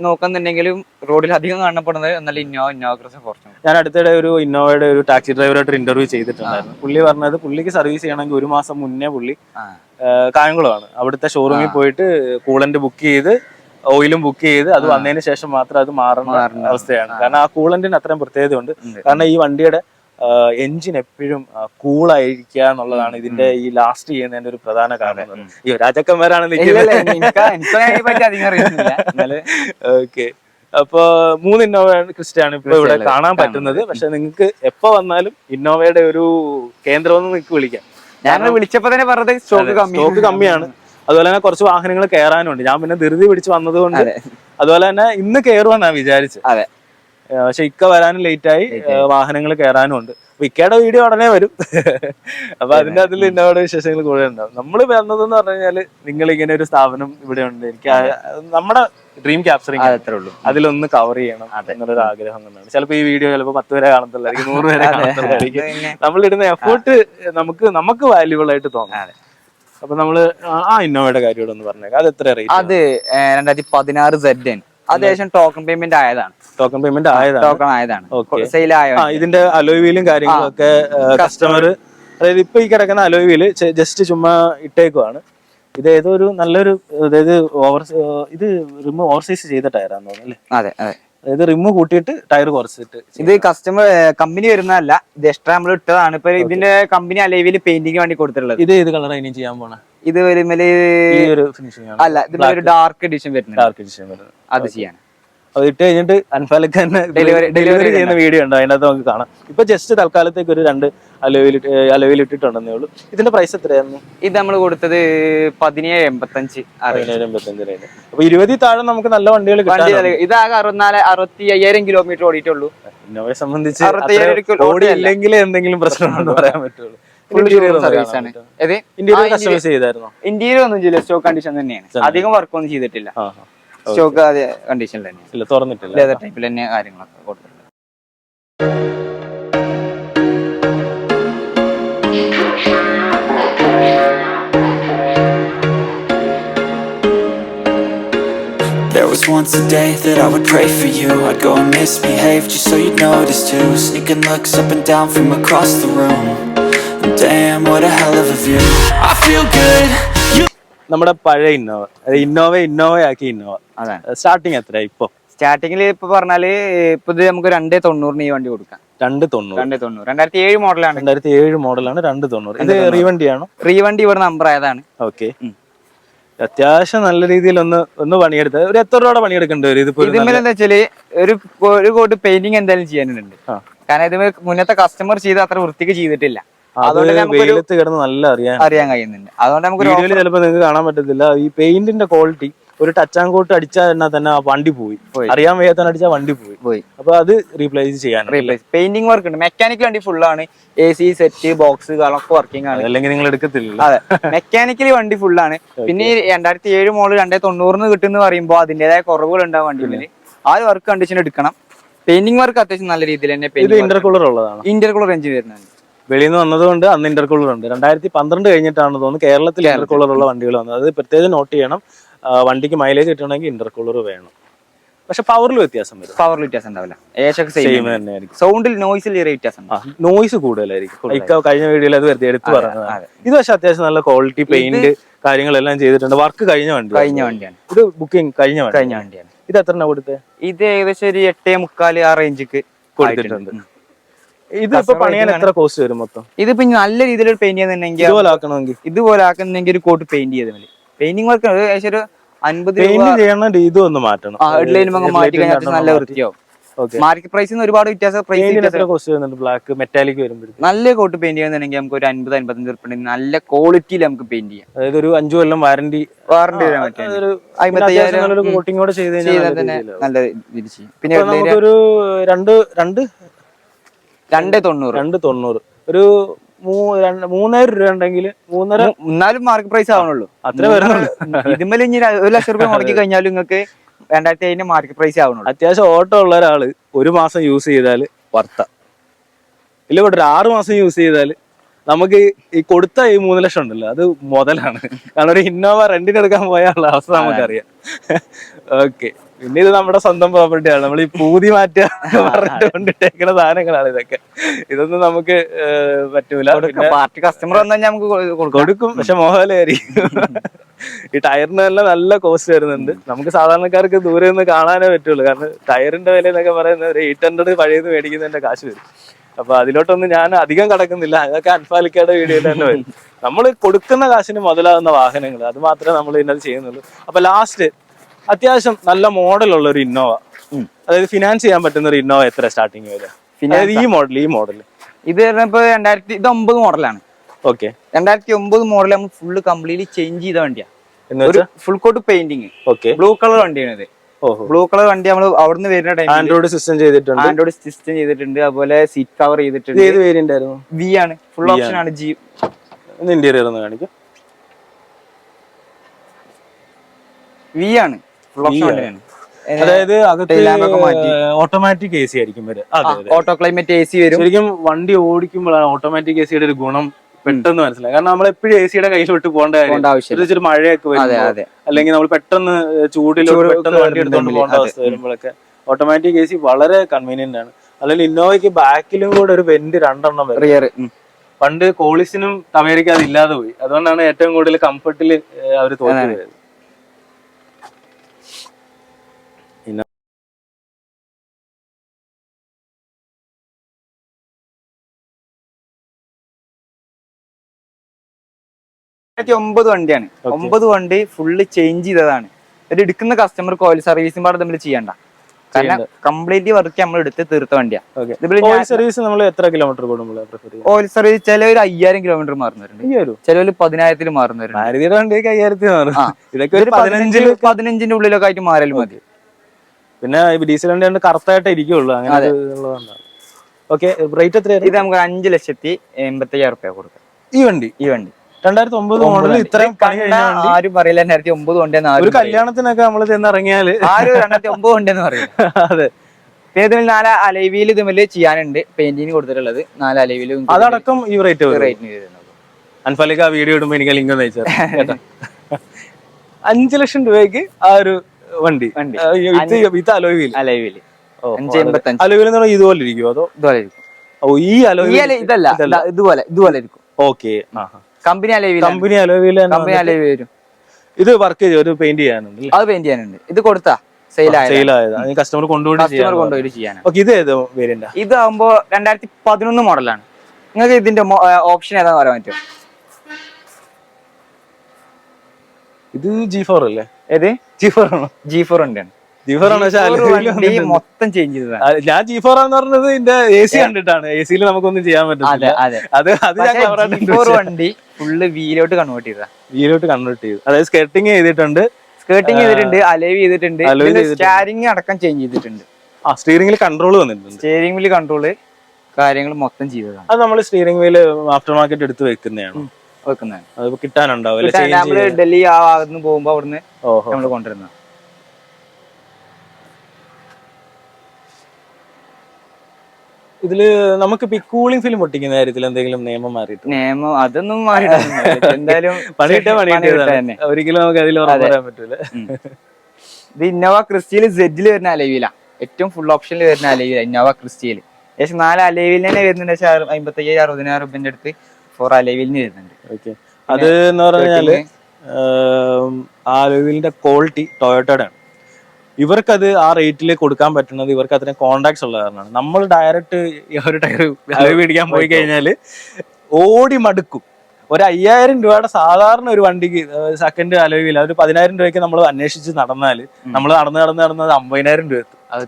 നോക്കുന്നുണ്ടെങ്കിലും റോഡിൽ അധികം കാണപ്പെടുന്നത് എന്നാലും ഇന്നോവ ഇന്നോവ ക്രിസ് ഫോർച്യൂണർ
ഞാൻ അടുത്തിടെ ഒരു ഇന്നോവയുടെ ഒരു ടാക്സി ഡ്രൈവറായിട്ട് ഇന്റർവ്യൂ ചെയ്തിട്ടുണ്ടായിരുന്നു. പുള്ളി പറഞ്ഞത് പുള്ളിക്ക് സർവീസ് ചെയ്യണമെങ്കിൽ ഒരു മാസം മുന്നേ പുള്ളി കായംകുളമാണ്. അവിടുത്തെ ഷോറൂമിൽ പോയിട്ട് കൂളന്റ് ബുക്ക് ചെയ്ത് ഓയിലും ബുക്ക് ചെയ്ത് അത് വന്നതിന് ശേഷം മാത്രം അത് മാറുന്ന അവസ്ഥയാണ്. കാരണം ആ കൂളന്റിന് അത്രയും പ്രത്യേകതയുണ്ട്. കാരണം ഈ വണ്ടിയുടെ എഞ്ചിൻ എപ്പോഴും കൂളായിരിക്കുക എന്നുള്ളതാണ് ഇതിന്റെ ഈ ലാസ്റ്റ് ചെയ്യുന്നതിന്റെ ഒരു പ്രധാന കാരണം. ഈ രാജക്കന്മാരാണ് നിൽക്കുന്നത്. ഓക്കെ അപ്പൊ മൂന്ന് ഇന്നോവ ക്രിസ്റ്റയാണ് ഇപ്പൊ ഇവിടെ കാണാൻ പറ്റുന്നത്. പക്ഷെ നിങ്ങൾക്ക് എപ്പോ വന്നാലും ഇന്നോവയുടെ ഒരു കേന്ദ്രം ഒന്ന് നിങ്ങൾക്ക് വിളിക്കാം.
ഞാൻ വിളിച്ചപ്പോ തന്നെ പറഞ്ഞത് സ്റ്റോക്ക് കമ്മി
സ്റ്റോക്ക് കമ്മിയാണ്. അതുപോലെ തന്നെ കുറച്ച് വാഹനങ്ങൾ കയറാനുണ്ട്. ഞാൻ പിന്നെ ധൃതി പിടിച്ച് വന്നത് കൊണ്ട്
അതെ.
അതുപോലെ തന്നെ ഇന്ന് കയറുമെന്നാണ് വിചാരിച്ചത്.
അതെ.
പക്ഷെ ഇക്ക വരാനും ലേറ്റ് ആയി വാഹനങ്ങൾ കയറാനും ഉണ്ട് അപ്പൊ ഇക്കയുടെ വീഡിയോ ഉടനെ വരും. അപ്പൊ അതിന്റെ അതിൽ ഇന്നോട് വിശേഷങ്ങൾ കൂടുതൽ ഉണ്ടാവും. നമ്മൾ വരുന്നതെന്ന് പറഞ്ഞു കഴിഞ്ഞാൽ നിങ്ങൾ ഇങ്ങനെ ഒരു സ്ഥാപനം ഇവിടെ ഉണ്ട്. എനിക്ക് നമ്മുടെ ഡ്രീം ക്യാപ്ചറിങ്
ഉള്ളൂ.
അതിലൊന്ന് കവർ ചെയ്യണം എന്നുള്ളൊരു ആഗ്രഹം തന്നെയാണ് ചിലപ്പോ ഈ വീഡിയോ ചിലപ്പോ പത്ത് വരെ കാണത്തില്ലായിരിക്കും നൂറ് വരെ
കാണത്തില്ലായിരിക്കും നമ്മളിടുന്ന
നമ്മൾ ഇടുന്ന എഫേർട്ട് നമുക്ക് നമുക്ക് വാല്യൂബിൾ ആയിട്ട് തോന്നാം. അപ്പൊ നമ്മൾ ആ- ഇന്നോവയുടെ കാര്യം ഒന്ന് പറഞ്ഞേക്കാം. അത് എത്ര റേറ്റ്
അത് രണ്ടായിരത്തി പതിനാറ് സെഡ് അത് ഏകദേശം ടോക്കൺ പേയ്മെന്റ് ആയതാണ്.
ടോക്കൺ പേയ്മെന്റ് ആയതാണ്.
ടോക്കൺ ആയതാണ്. സെയിൽ ആയ
ഇതിന്റെ അലോയ് കാര്യങ്ങളൊക്കെ കാര്യങ്ങളും കസ്റ്റമർ അതായത് ഇപ്പൊ ഈ കിടക്കുന്ന അലോയ് വീൽ ജസ്റ്റ് ചുമ്മാ ഇട്ടേക്കുവാണ്. ഇത് ഏതോ ഒരു നല്ലൊരു അതായത് ഓവർ ഇത് റിമ് ഓവർസൈസ് ചെയ്ത ടയറാന്ന് തോന്നുന്നു
അതെ അതെ.
അതായത് റിമ് കൂട്ടിയിട്ട് ടയർ കുറച്ചിട്ട്
ഇത് കസ്റ്റമർ കമ്പനി വരുന്നതല്ല ഇത് എക്സ്ട്രാ നമ്മൾ ഇട്ടതാണ്. ഇപ്പൊ ഇതിന്റെ കമ്പനി അലവിൽ പെയിന്റിങ് വേണ്ടി കൊടുത്തിട്ടുള്ളത്.
ഇത് ഏത് കളറാണ് ഇനി ചെയ്യാൻ പോണേ?
ഇത്
ഫിനിഷിംഗ്
അല്ല ഇതിന്റെ ഒരു ഡാർക്ക് എഡിഷൻ വരുന്നത്
ഡാർക്ക് എഡിഷൻ വരുന്നത്
അത് ചെയ്യാൻ.
അത് ഇട്ട് കഴിഞ്ഞിട്ട് അൻഫാലക്ക് തന്നെ ഡെലിവറി
ഡെലിവറി
ചെയ്യുന്ന വീഡിയോ ഉണ്ട്. അതിനകത്ത് നമുക്ക് കാണാം. ഇപ്പൊ ജസ്റ്റ് തൽക്കാലത്തേക്ക് ഒരു രണ്ട് അലോയിൽ അലോയിൽ ഇട്ടിട്ടുണ്ടെന്നേ ഉള്ളൂ. ഇതിന്റെ പ്രൈസ് എത്രയായിരുന്നു?
ഇത് നമ്മൾ കൊടുത്തത് പതിനേഴ് എൺപത്തഞ്ച്
പതിനേഴ് എൺപത്തഞ്ച് രൂപ അപ്പൊ ഇരുപതി താഴെ നമുക്ക് നല്ല വണ്ടികൾ
വണ്ടി
കിട്ടാൻ
ഇത് ആകെ അറുപത്തിനാല് അറുപത്തി അയ്യായിരം കിലോമീറ്റർ ഓടിയിട്ടുള്ളൂ.
ഇന്നോവയെ സംബന്ധിച്ച്
അറുപത്തയ്യായിരം
ഓടി ഇല്ലെങ്കിൽ എന്തെങ്കിലും പ്രശ്നമുണ്ടെന്ന് പറയാൻ പറ്റുള്ളൂ. ഇന്ത്യയിൽ
ഒന്നും ചെയ്യില്ല. സ്റ്റോക്ക് കണ്ടീഷൻ തന്നെയാണ്. അധികം വർക്ക് ഒന്നും ചെയ്തിട്ടില്ല. സ്റ്റോക്ക് അതേ കണ്ടീഷനിൽ തന്നെയാണ്.
ഇല്ല തുറന്നിട്ടില്ല.
ലേതർ ടൈപ്പിൽ തന്നെ കാര്യങ്ങളൊക്കെ കൊടുത്തിട്ടുണ്ട്.
There was once a day that I would pray for you. I'd go and misbehave just so you'd notice too. Sneaking looks up and down from across the room. Damn, what a hell of a view. I feel good,
നമ്മുടെ പഴയ Innova Innova Innova ആക്കി Innova.
അതാണ്.
Starting എത്ര ഇപ്പൊ?
സ്റ്റാർട്ടിങ്ങിൽ ഇപ്പൊ പറഞ്ഞാൽ ഇപ്പൊ ഇത് നമുക്ക് രണ്ടേ തൊണ്ണൂറിന് ഈ വണ്ടി കൊടുക്കാം.
രണ്ട് തൊണ്ണൂറ്.
രണ്ടേ തൊണ്ണൂറ്. രണ്ടായിരത്തി ഏഴ് മോഡലാണ്
രണ്ടായിരത്തി ഏഴ് മോഡലാണ് രണ്ട് തൊണ്ണൂറ്. ഇത് റീവണ്ടിയാണോ
റീവണ്ടി വണ്ടി ഇവിടെ നമ്പർ ആയതാണ്.
ഓക്കെ. അത്യാവശ്യം നല്ല രീതിയിൽ ഒന്ന് ഒന്ന് പണിയെടുത്ത് ഒരു എത്ര രൂപ പണിയെടുക്കേണ്ടി വരും ഇതിപ്പോ
ഇതിന്മേൽ എന്താ വെച്ചാൽ ഒരു ഒരു കോട്ട് പെയിന്റിങ് എന്തായാലും ചെയ്യാനുണ്ട്. കാരണം ഇത് മുന്നത്തെ കസ്റ്റമർ ചെയ്ത് അത്ര വൃത്തിക്ക് ചെയ്തിട്ടില്ല.
വെയിലത്ത് കിടന്ന് നല്ല അറിയാൻ
അറിയാൻ കഴിയുന്നുണ്ട്. അതുകൊണ്ട് നമുക്ക്
വീഡിയോയിൽ ചിലപ്പോ നിങ്ങൾക്ക് കാണാൻ പറ്റത്തില്ല. ഈ പെയിന്റിന്റെ ക്വാളിറ്റി ഒരു ടച്ച് ആൻഡ് കോട്ട് അടിച്ചാൽ എന്നാ തന്നെ ആ വണ്ടി പോയി. അറിയാൻ വയ്യാത്ത അടിച്ചാൽ വണ്ടി പോയി.
പോയി.
അപ്പൊ അത് റീപ്ലേസ് ചെയ്യാൻ
റീപ്ലേസ് പെയിന്റിംഗ് വർക്ക് ഉണ്ട്. മെക്കാനിക്കൽ വണ്ടി ഫുൾ ആണ്. എ സി സെറ്റ് ബോക്സ് കളൊക്കെ വർക്കിംഗ് ആണ്.
അല്ലെങ്കിൽ നിങ്ങൾ എടുക്കത്തില്ല
അതെ. മെക്കാനിക്കലി വണ്ടി ഫുൾ ആണ്. പിന്നെ രണ്ടായിരത്തി ഏഴ് മോൾ രണ്ടേ തൊണ്ണൂറിന് കിട്ടുന്ന പറയുമ്പോൾ അതിന്റേതായ കുറവുകൾ ഉണ്ടാവും വണ്ടിയിൽ ആ വർക്ക് കണ്ടീഷൻ എടുക്കണം. പെയിന്റിംഗ് വർക്ക് അത്യാവശ്യം നല്ല രീതിയിൽ തന്നെ
ഇന്റർ ഇന്റർകൂളർ ഉള്ളതാണ്.
ഇന്റർകൂളർ എഞ്ചിൻ വരുന്നുണ്ട്.
വെളിയിൽ നിന്ന് വന്നതുകൊണ്ട് അന്ന് ഇന്റർകൂളർ ഉണ്ട്. രണ്ടായിരത്തി പന്ത്രണ്ട് കഴിഞ്ഞിട്ടാണ് തോന്നുന്നു കേരളത്തിൽ ഇന്റർകൂളർ ഉള്ള വണ്ടികൾ വന്നത്. അത് പ്രത്യേകം നോട്ട് ചെയ്യണം. വണ്ടിക്ക് മൈലേജ് കിട്ടണമെങ്കിൽ ഇന്റർകൂളർ വേണം. പക്ഷെ പവറിൽ വ്യത്യാസം വരും.
പവറിൽ വ്യത്യാസം ഉണ്ടാവില്ല. ഏതൊക്കെ
സെയിം
സെയിം
തന്നെയായിരിക്കും
സൗണ്ടിൽ നോയ്സിൽ ചെറിയ വ്യത്യാസം
നോയിസ് കൂടുതലായിരിക്കും. ഇക്ക കഴിഞ്ഞ വീഡിയോയിൽ അത് വെറുതെ എടുത്ത്
പറഞ്ഞത്
ഇത് പക്ഷെ അത്യാവശ്യം നല്ല ക്വാളിറ്റി പെയിന്റ് കാര്യങ്ങളെല്ലാം ചെയ്തിട്ടുണ്ട്. വർക്ക് കഴിഞ്ഞ വണ്ടി
കഴിഞ്ഞ വണ്ടിയാണ്.
ഇത് ബുക്കിംഗ് കഴിഞ്ഞ
കഴിഞ്ഞ വണ്ടിയാണ്.
ഇത് എത്ര കൊടുത്തത്
ഇത് ഏകദേശം ഒരു എട്ടേ മുക്കാൽ ആ റേഞ്ചിക്ക്
കൊടുത്തിട്ടുണ്ട്. ഇത് ഇപ്പൊ പണിയാൻ എത്ര കോസ്റ്റ് വരും മൊത്തം?
ഇതിപ്പോ നല്ല രീതിയിൽ പെയിന്റ് ചെയ്യുന്നുണ്ടെങ്കിൽ
ഇതുപോലെ ആക്കണമെങ്കിൽ.
ഇതുപോലെ ആക്കുന്നെങ്കിൽ ഒരു കോട്ട് പെയിന്റ് ചെയ്ത് മതി. പെയിന്റിംഗ് വർക്ക് ഏകദേശം ഒരു അൻപത്
പെയിന്റ് ചെയ്യണ ഇതും ഒന്ന് മാറ്റണം.
ഹെഡ്ലൈനും അങ്ങ് മാറ്റി കഴിഞ്ഞാൽ നല്ല വൃത്തിയാവും. മാർക്കറ്റ് പ്രൈസിൽ ഒരുപാട് വ്യത്യാസം പ്രൈസ്
ബ്ലാക്ക് മെറ്റാലിക് വരുമ്പോഴത്തേക്ക്
നല്ല കോട്ട് പെയിന്റ് ചെയ്യുന്നുണ്ടെങ്കിൽ നമുക്ക് ഒരു അൻപത് അൻപത്തഞ്ച് ഉറുപ്പിക നല്ല ക്വാളിറ്റിയിൽ നമുക്ക് പെയിന്റ് ചെയ്യാം.
അതായത് ഒരു അഞ്ചു കൊല്ലം വാറന്റി
വാറണ്ടി വരാൻ പറ്റും. അമ്പത്തയ്യായിരം
കോട്ടിങ്ങോടെ ചെയ്ത് കഴിഞ്ഞാൽ നല്ല
രീതിയിൽ ചെയ്യും. പിന്നെ
ഒരു രണ്ട് രണ്ട്
രണ്ടേ തൊണ്ണൂറ്.
രണ്ട് തൊണ്ണൂറ്. ഒരു മൂന്നായിരം രൂപ ഉണ്ടെങ്കിൽ മൂന്നര
എന്നാലും മാർക്കറ്റ് പ്രൈസ് ആവണുള്ളൂ.
അത്ര വരുന്നുള്ളൂ
ഇതുമല്ല ഇനി ഒരു ലക്ഷം രൂപ മുടക്കി കഴിഞ്ഞാലും നിങ്ങൾക്ക് രണ്ടായിരത്തി ഏഴിന് മാർക്കറ്റ് പ്രൈസ് ആവണുള്ളൂ.
അത്യാവശ്യം ഓട്ടം ഉള്ള ഒരാൾ ഒരു മാസം യൂസ് ചെയ്താൽ വർത്ത ഇല്ല ഇവിടെ ഒരു ആറ് മാസം യൂസ് ചെയ്താൽ നമുക്ക് ഈ കൊടുത്ത ഈ മൂന്ന് ലക്ഷം ഉണ്ടല്ലോ അത് മുതലാണ്. കാരണം ഒരു ഇന്നോവ റെന്റിന് എടുക്കാൻ പോയാനുള്ള അവസ്ഥ നമുക്കറിയാം. ഓക്കെ പിന്നെ ഇത് നമ്മുടെ സ്വന്തം പ്രോപ്പർട്ടിയാണ് നമ്മൾ ഈ പൂതി മാറ്റുക പറഞ്ഞിട്ട് കൊണ്ടിട്ടേക്കുന്ന സാധനങ്ങളാണ് ഇതൊക്കെ. ഇതൊന്നും നമുക്ക് പറ്റൂല.
പാർട്ടി കസ്റ്റമർ വന്നാൽ നമുക്ക് കൊടുക്കും.
പക്ഷെ മോഹലായിരിക്കും ഈ ടയറിന് തന്നെ നല്ല കോസ്റ്റ് വരുന്നുണ്ട്. നമുക്ക് സാധാരണക്കാർക്ക് ദൂരെ നിന്ന് കാണാനേ പറ്റുള്ളൂ. കാരണം ടയറിന്റെ വില എന്നൊക്കെ പറയുന്നത് ഒരു എയ്റ്റ് ഹൺഡ്രഡ് പഴയത് മേടിക്കുന്നതിന്റെ കാശ് വരും. അപ്പൊ അതിലോട്ടൊന്നും ഞാൻ അധികം കടക്കുന്നില്ല. അതൊക്കെ അൻഫാലിക്കയുടെ വീഡിയോയിൽ തന്നെ വരും. നമ്മൾ കൊടുക്കുന്ന കാശിന് മുതലാകുന്ന വാഹനങ്ങൾ അത് മാത്രമേ നമ്മൾ ഇതിനകത്ത് ചെയ്യുന്നുള്ളൂ. അപ്പൊ ലാസ്റ്റ് അത്യാവശ്യം നല്ല മോഡൽ ഉള്ള ഒരു ഇന്നോവ. അതായത് ഫിനാൻസ് ചെയ്യാൻ പറ്റുന്ന ഒരു ഇന്നോവ എത്ര സ്റ്റാർട്ടിങ് വരെ? അതായത് ഈ മോഡൽ ഈ മോഡൽ
ഇത് ഇപ്പോ രണ്ടായിരത്തി ഇത് ഒമ്പത് മോഡലാണ്
ഓക്കെ
രണ്ടായിരത്തി ഒമ്പത് മോഡൽ നമ്മൾ ഫുള്ള് കംപ്ലീറ്റ്ലി ചേഞ്ച് ചെയ്ത വണ്ടിയാ. ഒരു full coat painting
okay
blue colour വണ്ടിയാണ് ഇത്. ബ്ലൂ കളർ വണ്ടി നമ്മൾ അവിടുന്ന് വരുന്ന ടൈം
ആൻഡ്രോയിഡ് സിസ്റ്റം ചെയ്തിട്ടുണ്ട്.
ആൻഡ്രോയിഡ് സിസ്റ്റം ചെയ്തിട്ടുണ്ട്. അതുപോലെ സീറ്റ് കവർ ചെയ്തിട്ടുണ്ട്.
ഏത് വേരിയന്റ് ആയിരുന്നു?
വി ആണ്. ഫുൾ ഓപ്ഷൻ ആണ്. ജി
ഇന്റീരിയർ ഒന്ന് കാണിക്കാം.
വി ആണ്.
അതായത് അകത്ത്. ഓട്ടോമാറ്റിക് എ സി ആയിരിക്കും
ഓട്ടോ ക്ലൈമറ്റ് എ സി വരും.
ശരിക്കും വണ്ടി ഓടിക്കുമ്പോഴാണ് ഓട്ടോമാറ്റിക് എ സിയുടെ ഒരു ഗുണം പെട്ടെന്ന് മനസ്സിലായി കാരണം നമ്മൾ എപ്പോഴും എ സിയുടെ കയ്യിലോട്ട് പോകേണ്ട കാര്യം മഴയൊക്കെ വരുമ്പോൾ അല്ലെങ്കിൽ നമ്മൾ പെട്ടെന്ന്
ചൂടിലോട്ട്
പെട്ടെന്ന് വണ്ടി
എടുത്തുകൊണ്ട്
പോകേണ്ട അവസ്ഥ വരുമ്പോഴൊക്കെ ഓട്ടോമാറ്റിക് എ സി വളരെ കൺവീനിയന്റ് ആണ്. അല്ലെങ്കിൽ ഇന്നോവയ്ക്ക് ബാക്കിലും കൂടെ ഒരു വെന്റ് രണ്ടെണ്ണം വരും.
റിയർ
പണ്ട് കോളിസിനും തവേരിക്കും അത് ഇല്ലാതെ പോയി. അതുകൊണ്ടാണ് ഏറ്റവും കൂടുതൽ കംഫർട്ടിൽ അവർ തോന്നിയത്
രണ്ടായിരത്തി ഒമ്പത് വണ്ടിയാണ്. ഒമ്പത് വണ്ടി ഫുള്ള് ചേഞ്ച് ചെയ്തതാണ്. ഇത് എടുക്കുന്ന കസ്റ്റമർ കോയിൽ സർവീസും പാടെ തമ്മിൽ ചെയ്യണ്ട. കാരണം കംപ്ലീറ്റ് വർക്ക് നമ്മൾ എടുത്ത് തീർത്ത വണ്ടിയാ. ഇതിൽ
ഓയിൽ സർവീസ് നമ്മൾ എത്ര കിലോമീറ്റർ
ഓയിൽ സർവീസ് ചിലവർ അയ്യായിരം കിലോമീറ്റർ മാറുന്നവരുണ്ട്.
ഒരു
ചിലവർ പതിനായിരത്തിൽ മാറുന്നവരുണ്ട്
മാറും. ഇതൊക്കെ ഒരു പതിനഞ്ചിൽ
പതിനഞ്ചിന്റെ ഉള്ളിലൊക്കെ ആയിട്ട് മാറലും മതി.
പിന്നെ ഡീസൽ വണ്ടി കറക്റ്റായിട്ട് ഇരിക്കുള്ളൂ. അങ്ങനെ ഓക്കെ റേറ്റ് എത്രയാണ്
ഇത് നമുക്ക് അഞ്ച് ലക്ഷത്തി എൺപത്തി അയ്യായിരം റുപ്യ കൊടുക്കാം.
ഈ വണ്ടി?
ഈ വണ്ടി.
രണ്ടായിരത്തി ഒമ്പത്. മോഡൽ ഇത്രയും പണി
ആരും പറയില്ല. രണ്ടായിരത്തി ഒമ്പത് വണ്ടിയെന്ന്
ഒരു. കല്യാണത്തിനൊക്കെ നമ്മൾ
ആരും രണ്ടായിരത്തി ഒമ്പത് വണ്ടിയെന്ന് പറയും
അതെ.
പിന്നെ ഇതിൽ നാല് അലൈവിയിൽ ഇതുമല്ല ചെയ്യാനുണ്ട്. പെയിന്റിങ് കൊടുത്തിട്ടുള്ളത് നാല്
അതടക്കം ഈ റേറ്റ് വരും
റേറ്റിന് വരുന്നത്.
അൻഫാലിക്ക് ആ വീഡിയോ എനിക്ക് ലിങ്ക് അഞ്ചു ലക്ഷം രൂപയ്ക്ക് ആ ഒരു വണ്ടി.
വണ്ടി.
ഇത് എന്ന് പറഞ്ഞാൽ ഇതുപോലെ ഇരിക്കുമോ അതോ
ഇതുപോലെ ഇരിക്കും.
ഓ ഈ
ഇതല്ല. ഇതുപോലെ ഇതുപോലെ ഇരിക്കും.
ഓക്കെ.
കമ്പനി അലവിൽ
കമ്പനി അലവിൽ വീൽ
കമ്പനി അലൈവ് വരും.
ഇത് വർക്ക് ചെയ്തു ഒരു പെയിന്റ് ചെയ്യാനുണ്ട്
അത് പെയിന്റ് ചെയ്യാനുണ്ട്. ഇത് കൊടുത്താ
കസ്റ്റമർ കൊണ്ടുപോയി ഓക്കെ ഇത് വേരിയന്റാ
ഇതാകുമ്പോ രണ്ടായിരത്തി പതിനൊന്ന് മോഡലാണ്. നിങ്ങൾക്ക് ഇതിന്റെ ഓപ്ഷൻ ഏതാന്ന് പറയാൻ പറ്റുമോ?
ഇത് ജി ഫോർ അല്ലേ?
ഏത്?
ജി ഫോർ ആണോ?
ജി ഫോർ വണ്ടിയാണ്
ജി ഫോർ ആണോ പക്ഷെ
G4
alloy wheel
വണ്ടി
വന്നിട്ടുണ്ട്.
മൊത്തം ചേഞ്ച്
ഞാൻ ജി ഫോർ ആണെന്ന് പറഞ്ഞത് ഇതിന്റെ എ സി കണ്ടിട്ടാണ്. എ സിയിൽ നമുക്കൊന്നും ചെയ്യാൻ പറ്റില്ല
അതെ
ഞാൻ
വണ്ടി ഫുള്ള് വീലോട്ട് കൺവേർട്ട് ചെയ്ത
വീലോട്ട് കൺവേർട്ട് ചെയ്തു. അതായത് സ്കേട്ടിങ് ചെയ്തിട്ടുണ്ട്.
സ്കേർട്ടിങ് ചെയ്തിട്ടുണ്ട് അലേവ് ചെയ്തിട്ടുണ്ട്. സ്റ്റാരിങ് അടക്കം ചേഞ്ച് ചെയ്തിട്ടുണ്ട്.
ആ സ്റ്റിയറിംഗിൽ കൺട്രോൾ വന്നിട്ടുണ്ട്.
സ്റ്റീറിംഗ് വീൽ കൺട്രോൾ കാര്യങ്ങൾ മൊത്തം ചെയ്തതാണ്.
അത് നമ്മൾ സ്റ്റിയറിംഗ് വീൽ ആഫ്റ്റർ മാർക്കറ്റ് എടുത്ത് വെക്കുന്നതാണ്?
വെക്കുന്നതാണ്.
അത് കിട്ടാനുണ്ടാവും നമ്മൾ.
ഡൽഹി ആ ഭാഗത്ത് പോകുമ്പോ അവിടുന്ന് നമ്മൾ കൊണ്ടുവരുന്നത്
ഇതിൽ നമുക്ക് ഇപ്പൊ കൂളിംഗ് ഫിലിം പൊട്ടിക്കുന്ന കാര്യത്തിൽ എന്തെങ്കിലും നിയമം മാറിയിട്ട്
നിയമം അതൊന്നും മാറിയിട്ടൊന്നുമില്ല. എന്തായാലും തന്നെ.
ഒരിക്കലും നമുക്ക് അതിൽ ഉറപ്പ് പറയാൻ പറ്റൂല.
ഇത് ഇന്നോവ ക്രിസ്റ്റയിൽ സെഡിൽ വരുന്ന അലവില. ഏറ്റവും ഫുൾ ഓപ്ഷനിൽ വരുന്ന അലവില ഇന്നോവ ക്രിസ്റ്റയിൽ ഏകദേശം നാല് അലവിൽ തന്നെ വരുന്നുണ്ട്. പക്ഷേ അമ്പത്തി അയ്യായിരം അറുപതിനായിരം റുപ്യന്റെ അടുത്ത് ഫോർ അലവിലിന് വരുന്നുണ്ട്.
ഓക്കെ അത് എന്ന് പറഞ്ഞാൽ ആ വീലിന്റെ ക്വാളിറ്റി ടൊയോട്ടയുടെ ആണ്. ഇവർക്കത് ആ റേറ്റിൽ കൊടുക്കാൻ പറ്റുന്നത് ഇവർക്ക് അതിന് കോണ്ടാക്ട്സ് ഉള്ള കാരണമാണ്. നമ്മൾ ഡയറക്റ്റ് ഒരു ടയർ മേടിക്കാൻ പോയി കഴിഞ്ഞാൽ ഓടി മടുക്കും. ഒരു അയ്യായിരം രൂപയുടെ സാധാരണ ഒരു വണ്ടിക്ക് സെക്കൻഡ് അലവില്ല ഒരു പതിനായിരം രൂപയ്ക്ക് നമ്മൾ അന്വേഷിച്ച് നടന്നാൽ നമ്മൾ നടന്ന് നടന്ന് നടന്നത് അമ്പതിനായിരം രൂപ എത്തും.
അത്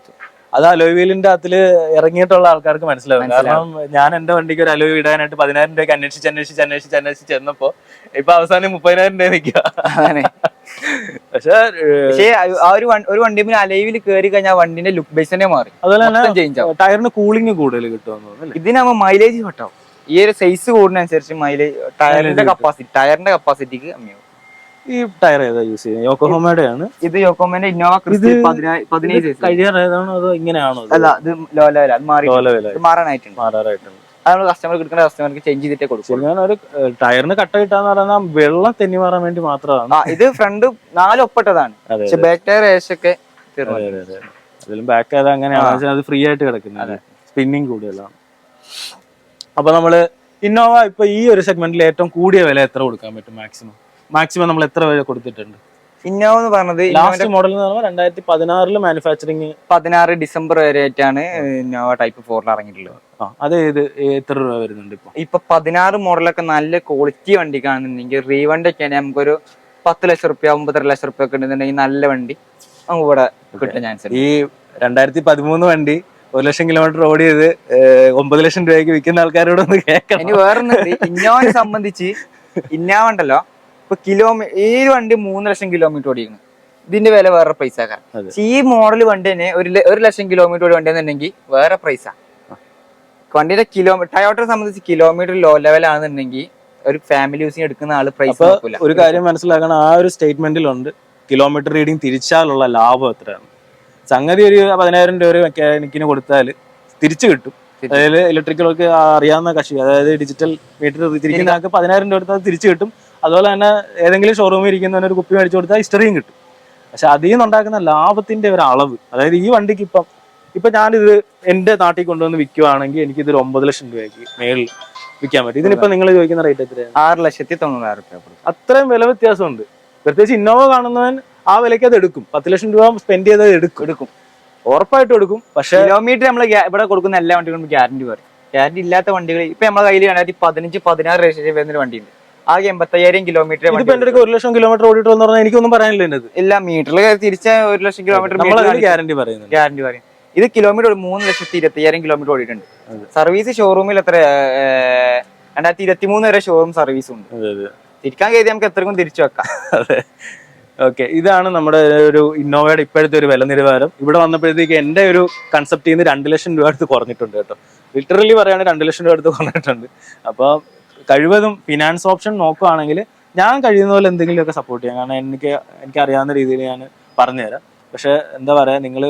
അത് അലോയ് വീലിന്റെ അതിൽ ഇറങ്ങിയിട്ടുള്ള ആൾക്കാർക്ക് മനസ്സിലാവും. കാരണം ഞാൻ എന്റെ വണ്ടിക്ക് ഒരു അലോയ് ഇടാനായിട്ട് പതിനായിരം രൂപയ്ക്ക് അന്വേഷിച്ച് അന്വേഷിച്ച് അന്വേഷിച്ച് അന്വേഷിച്ച് ചെന്നപ്പോ ഇപ്പൊ അവസാനം മുപ്പതിനായിരം രൂപ നിൽക്കുക പക്ഷെ
പക്ഷേ ആ ഒരു ഒരു വണ്ടി പിന്നെ അലൈവിൽ കയറി കഴിഞ്ഞാൽ വണ്ടിന്റെ ലുക്ക് ബേസ് തന്നെ മാറി.
അതുപോലെ ചേഞ്ച്
ആവും.
ടയറിന് കൂളിംഗ് കൂടുതൽ കിട്ടും തോന്നുന്നു അല്ലേ?
ഇതിനാകുമ്പോ മൈലേജ് കിട്ടാവും ഈ ഒരു സൈസ് കൂടുന്നതനുസരിച്ച് മൈലേജ് ടയറിന്റെ കപ്പാസിറ്റി ടയറിന്റെ കപ്പാസിറ്റിക്ക് കമ്മിയാവും.
ഈ ടയർ ഏതാ യൂസ് ചെയ്യുന്നത്? യോക്കോഹോമയുടെ ആണ്
ഇത് യോക്കോമന്റെ ഇന്നോവ പതിനേഴ്
അതോ ഇങ്ങനെയാണോ
അല്ല ഇത് ലോ ലെവൽ അത് മാറി
ലോല വില
ഇത് മാറാനായിട്ടുണ്ട്.
മാറാറായിട്ടുണ്ട്.
അത് നമ്മൾ കസ്റ്റമർക്ക് എടുക്കുന്ന കസ്റ്റമർക്ക് ചേഞ്ച് ചെയ്തിട്ടേ കൊടുക്കും
ഞാൻ ഒരു ടയറിന് കട്ട കിട്ടാന്ന് പറഞ്ഞാൽ വെള്ളം തെന്നി മാറാൻ വേണ്ടി മാത്രമാണ്.
ആ ഇത് ഫ്രണ്ട് നാല് ഒപ്പിട്ടതാണ്. പക്ഷെ ബാക്ക് ടയർ ഏശൊക്കെ
അതിലും ബാക്ക് അത് അങ്ങനെയാണ്. അത് ഫ്രീ ആയിട്ട് കിടക്കുന്നത്. സ്പിന്നിങ് കൂടുതലാണ് അപ്പൊ നമ്മൾ ഇന്നോവ ഇപ്പൊ ഈ ഒരു സെഗ്മെന്റിൽ ഏറ്റവും കൂടിയ വില എത്ര കൊടുക്കാൻ പറ്റും മാക്സിമം മാക്സിമം നമ്മൾ എത്ര വില കൊടുത്തിട്ടുണ്ട്?
ഇന്നോവ എന്ന് പറഞ്ഞത്
ലാസ്റ്റ് മോഡൽ എന്ന് പറഞ്ഞാൽ രണ്ടായിരത്തി പതിനാറിൽ മാനുഫാക്ചറിങ്
പതിനാറ് ഡിസംബർ വരെ ആയിട്ടാണ് ഇന്നോവ ടൈപ്പ് ഫോറിൽ ഇറങ്ങിയിട്ടുള്ളത്.
അത് ഏത് എത്ര രൂപ വരുന്നുണ്ട് ഇപ്പൊ?
ഇപ്പൊ പതിനാറ് മോഡലൊക്കെ നല്ല ക്വാളിറ്റി വണ്ടി കാണുന്നുണ്ടെങ്കിൽ റീവണ്ടി ഒക്കെ ആണെങ്കിൽ നമുക്കൊരു പത്ത് ലക്ഷം റുപ്യ ഒമ്പതര ലക്ഷം റുപ്യ ഒക്കെ ഉണ്ടെന്നുണ്ടെങ്കിൽ നല്ല വണ്ടി നമുക്ക് ഇവിടെ കിട്ടാൻ ചാൻസ്
ഈ രണ്ടായിരത്തി പതിമൂന്ന് വണ്ടി ഒരു ലക്ഷം കിലോമീറ്റർ ഓടി ചെയ്ത് ഒമ്പത് ലക്ഷം രൂപയ്ക്ക് വിൽക്കുന്ന ആൾക്കാരോട് ഒന്ന് കേൾക്കാം
ഇനി വേറൊന്നുണ്ട് ഇന്നോവനെ സംബന്ധിച്ച് ഇന്നോവ ഉണ്ടല്ലോ ഇപ്പൊ കിലോമീ ഈ വണ്ടി മൂന്ന് ലക്ഷം കിലോമീറ്റർ ഓടിക്കുന്നു. ഇതിന്റെ വില വേറെ
പൈസ
കാരണം. ഈ മോഡൽ വണ്ടി തന്നെ ഒരു ഒരു ലക്ഷം കിലോമീറ്റർ ഓടി വണ്ടി എന്നുണ്ടെങ്കിൽ വേറെ പ്രൈസാ വണ്ടിയുടെ കിലോമീറ്റർ ടയോട്ടറെ സംബന്ധിച്ച് കിലോമീറ്റർ ലോ ലെവൽ ആണെന്നുണ്ടെങ്കിൽ ഒരു ഫാമിലി യൂസിങ് എടുക്കുന്ന ആൾ പ്രൈസ്
ഒരു കാര്യം മനസ്സിലാക്കണം. ആ ഒരു സ്റ്റേറ്റ്മെന്റിൽ ഉണ്ട് കിലോമീറ്റർ റീഡിങ് തിരിച്ചാലുള്ള ലാഭം എത്രയാണ്? സംഗതി ഒരു പതിനായിരം രൂപ ഒരു മെക്കാനിക്കിന് കൊടുത്താൽ തിരിച്ചു കിട്ടും. അതായത് ഇലക്ട്രിക്കലൊക്കെ അറിയാവുന്ന കക്ഷി അതായത് ഡിജിറ്റൽ മീറ്റർ തിരിക്കുന്ന ആൾക്ക് പതിനായിരം രൂപ കൊടുത്താൽ തിരിച്ചു കിട്ടും. അതുപോലെ തന്നെ ഏതെങ്കിലും ഷോറൂമിൽ ഇരിക്കുന്നവന് ഒരു കുപ്പി മേടിച്ചു കൊടുത്താൽ ഹിസ്റ്ററിയും കിട്ടും. പക്ഷെ അതിൽ നിന്നുണ്ടാക്കുന്ന ലാഭത്തിന്റെ ഒരു അളവ് അതായത് ഈ വണ്ടിക്ക് ഇപ്പം ഇപ്പൊ ഞാനിത് എന്റെ നാട്ടിൽ കൊണ്ടുവന്ന് വിൽക്കുവാണെങ്കിൽ എനിക്ക് ഇതൊരു ഒമ്പത് ലക്ഷം രൂപയ്ക്ക് മേളിൽ വിൽക്കാൻ പറ്റും. ഇതിനിപ്പോ നിങ്ങൾ ചോദിക്കുന്ന റേറ്റ് എത്രയാണ്
ആറ് ലക്ഷത്തി തൊണ്ണൂറായിരം രൂപ
അത്രയും വില വ്യത്യാസമുണ്ട്. പ്രത്യേകിച്ച് ഇന്നോവ കാണുന്നവൻ ആ വിലയ്ക്ക് അത് എടുക്കും. പത്ത് ലക്ഷം രൂപ സ്പെൻഡ് ചെയ്ത് എടുക്കും.
എടുക്കും.
ഉറപ്പായിട്ടും എടുക്കും. പക്ഷെ
കിലോമീറ്റർ നമ്മൾ ഇവിടെ കൊടുക്കുന്ന എല്ലാ വണ്ടികളും ഗ്യാരണ്ടി പറയും ഗ്യാരണ്ടി ഇല്ലാത്ത വണ്ടികൾ ഇപ്പൊ നമ്മളെ കയ്യിൽ രണ്ടായിരത്തി പതിനഞ്ച് പതിനാറ് രജിസ്ട്രേഷൻ വരുന്ന ഒരു വണ്ടിയുണ്ട്. ആകെ എൺപത്തയ്യായിരം കിലോമീറ്റർ
ഇതിപ്പോ എന്റെ ഒരു ലക്ഷം കിലോമീറ്റർ ഓടിയിട്ട് എന്ന് പറഞ്ഞാൽ എനിക്കൊന്നും പറയാനില്ല എന്നത്
ഇല്ല മീറ്ററിൽ തിരിച്ച ഒരു ലക്ഷം കിലോമീറ്റർ
ഗ്യാരണ്ടി പറയുന്നത്
ഗ്യാരണ്ടി പറയും. ഇത് കിലോമീറ്റർ മൂന്ന് ലക്ഷത്തി ഇരുപത്തി അയ്യായിരം കിലോമീറ്റർ ഓടിയിട്ടുണ്ട് സർവീസ് ഷോറൂമിൽ എത്ര രണ്ടായിരത്തി ഇരുപത്തി മൂന്ന് വരെ ഷോറൂം സർവീസ് ഉണ്ട്. തിരിക്കാൻ കരുതി നമുക്ക് എത്രക്കും തിരിച്ചു വെക്കാം.
ഓക്കെ ഇതാണ് നമ്മുടെ ഒരു ഇന്നോവയുടെ ഇപ്പോഴത്തെ ഒരു വില നിലവാരം. ഇവിടെ വന്നപ്പോഴത്തേക്ക് എന്റെ ഒരു കൺസെപ്റ്റ് നിന്ന് രണ്ട് ലക്ഷം രൂപ അടുത്ത് കുറഞ്ഞിട്ടുണ്ട് കേട്ടോ. ലിറ്ററലി പറയുകയാണെങ്കിൽ രണ്ട് ലക്ഷം രൂപ അടുത്ത് കുറഞ്ഞിട്ടുണ്ട്. അപ്പോൾ കഴിവതും ഫിനാൻസ് ഓപ്ഷൻ നോക്കുകയാണെങ്കിൽ ഞാൻ കഴിയുന്ന പോലെ എന്തെങ്കിലുമൊക്കെ സപ്പോർട്ട് ചെയ്യാം. കാരണം എനിക്ക് എനിക്ക് അറിയാവുന്ന രീതിയിൽ ഞാൻ പറഞ്ഞുതരാം. പക്ഷെ എന്താ പറയുക നിങ്ങൾ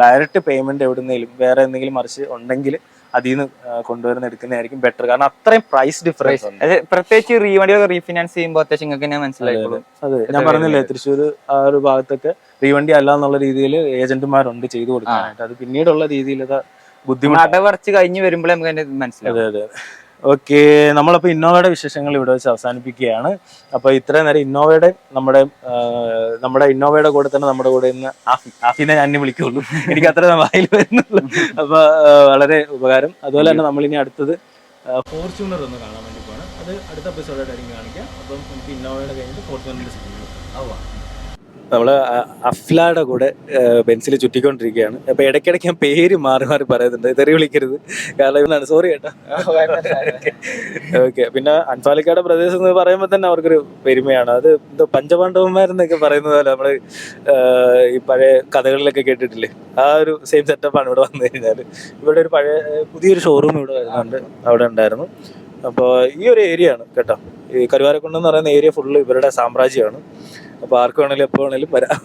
ഡയറക്റ്റ് പേയ്മെന്റ് എവിടുന്നേലും വേറെ എന്തെങ്കിലും മറിച്ച് ഉണ്ടെങ്കിൽ അതിൽ നിന്ന് കൊണ്ടുവരുന്ന എടുക്കുന്നതായിരിക്കും ബെറ്റർ കാരണം അത്രയും പ്രൈസ് ഡിഫറൻസ്
പ്രത്യേകിച്ച് റീവണ്ടി റീഫിനാൻസ് ചെയ്യുമ്പോൾ അത്യാവശ്യം നിങ്ങൾക്ക് ഞാൻ മനസ്സിലായിക്കോളും.
അതെ ഞാൻ പറഞ്ഞില്ലേ തൃശ്ശൂർ ആ ഒരു ഭാഗത്തൊക്കെ റീവണ്ടി അല്ല എന്നുള്ള രീതിയിൽ ഏജന്റുമാരുണ്ട് ചെയ്തു കൊടുക്കാനായിട്ട്. അത് പിന്നീടുള്ള രീതിയിൽ അത് ബുദ്ധിമുട്ട്.
അടവർച്ച് കഴിഞ്ഞ് വരുമ്പോഴേ നമുക്ക് അതിന്റെ മനസ്സിലാവും.
അതെ അതെ. ഓക്കെ നമ്മളപ്പോൾ ഇന്നോവയുടെ വിശേഷങ്ങൾ ഇവിടെ വെച്ച് അവസാനിപ്പിക്കുകയാണ്. അപ്പോൾ ഇത്രയും നേരം ഇന്നോവയുടെ നമ്മുടെ നമ്മുടെ ഇന്നോവയുടെ കൂടെ തന്നെ നമ്മുടെ കൂടെ ഇന്ന് ആഫി ആഫിനെ ഞാൻ വിളിക്കുള്ളൂ. എനിക്ക് അത്ര വായിൽ വരുന്നുള്ളൂ. അപ്പോൾ വളരെ ഉപകാരം. അതുപോലെ തന്നെ നമ്മളിനി അടുത്തത് ഫോർച്യൂണർ ഒന്ന് കാണാൻ വേണ്ടി പോകണം അത് അടുത്ത എപ്പിസോഡായിട്ടായിരിക്കും കാണിക്കാം അപ്പം നമുക്ക് ഇന്നോവയുടെ കഴിഞ്ഞിട്ട് ഫോർച്യൂണറിന്റെ നമ്മൾ അ- അഫ്ലാടെ കൂടെ ബെൻസിൽ ചുറ്റിക്കൊണ്ടിരിക്കുകയാണ്. അപ്പൊ ഇടയ്ക്കിടയ്ക്ക് ഞാൻ പേര് മാറി മാറി പറയുന്നുണ്ട്. തെറി വിളിക്കരുത്. കാരണം ഇവനാണ്. സോറി കേട്ടോ ഓക്കെ പിന്നെ അൻഫാലിക്കയുടെ പ്രദേശം എന്ന് പറയുമ്പോൾ തന്നെ അവർക്കൊരു പെരുമയാണ്. അത് എന്തോ പഞ്ചപാണ്ഡവന്മാരെന്നൊക്കെ പറയുന്നത് പോലെ നമ്മൾ ഈ പഴയ കഥകളിലൊക്കെ കേട്ടിട്ടില്ലേ? ആ ഒരു സെയിം സെറ്റപ്പാണ് ഇവിടെ വന്നു കഴിഞ്ഞാൽ ഇവിടെ ഒരു പഴയ പുതിയൊരു ഷോറൂം ഇവിടെ വരുന്നുണ്ട്. അവിടെ ഉണ്ടായിരുന്നു. അപ്പോൾ ഈ ഒരു ഏരിയ ആണ് കേട്ടോ. ഈ കരുവാരക്കുണ്ടെന്ന് പറയുന്ന ഏരിയ ഫുള്ള് ഇവരുടെ സാമ്രാജ്യമാണ്. അപ്പോൾ ആർക്ക് വേണേലും എപ്പോൾ വേണേലും വരാം.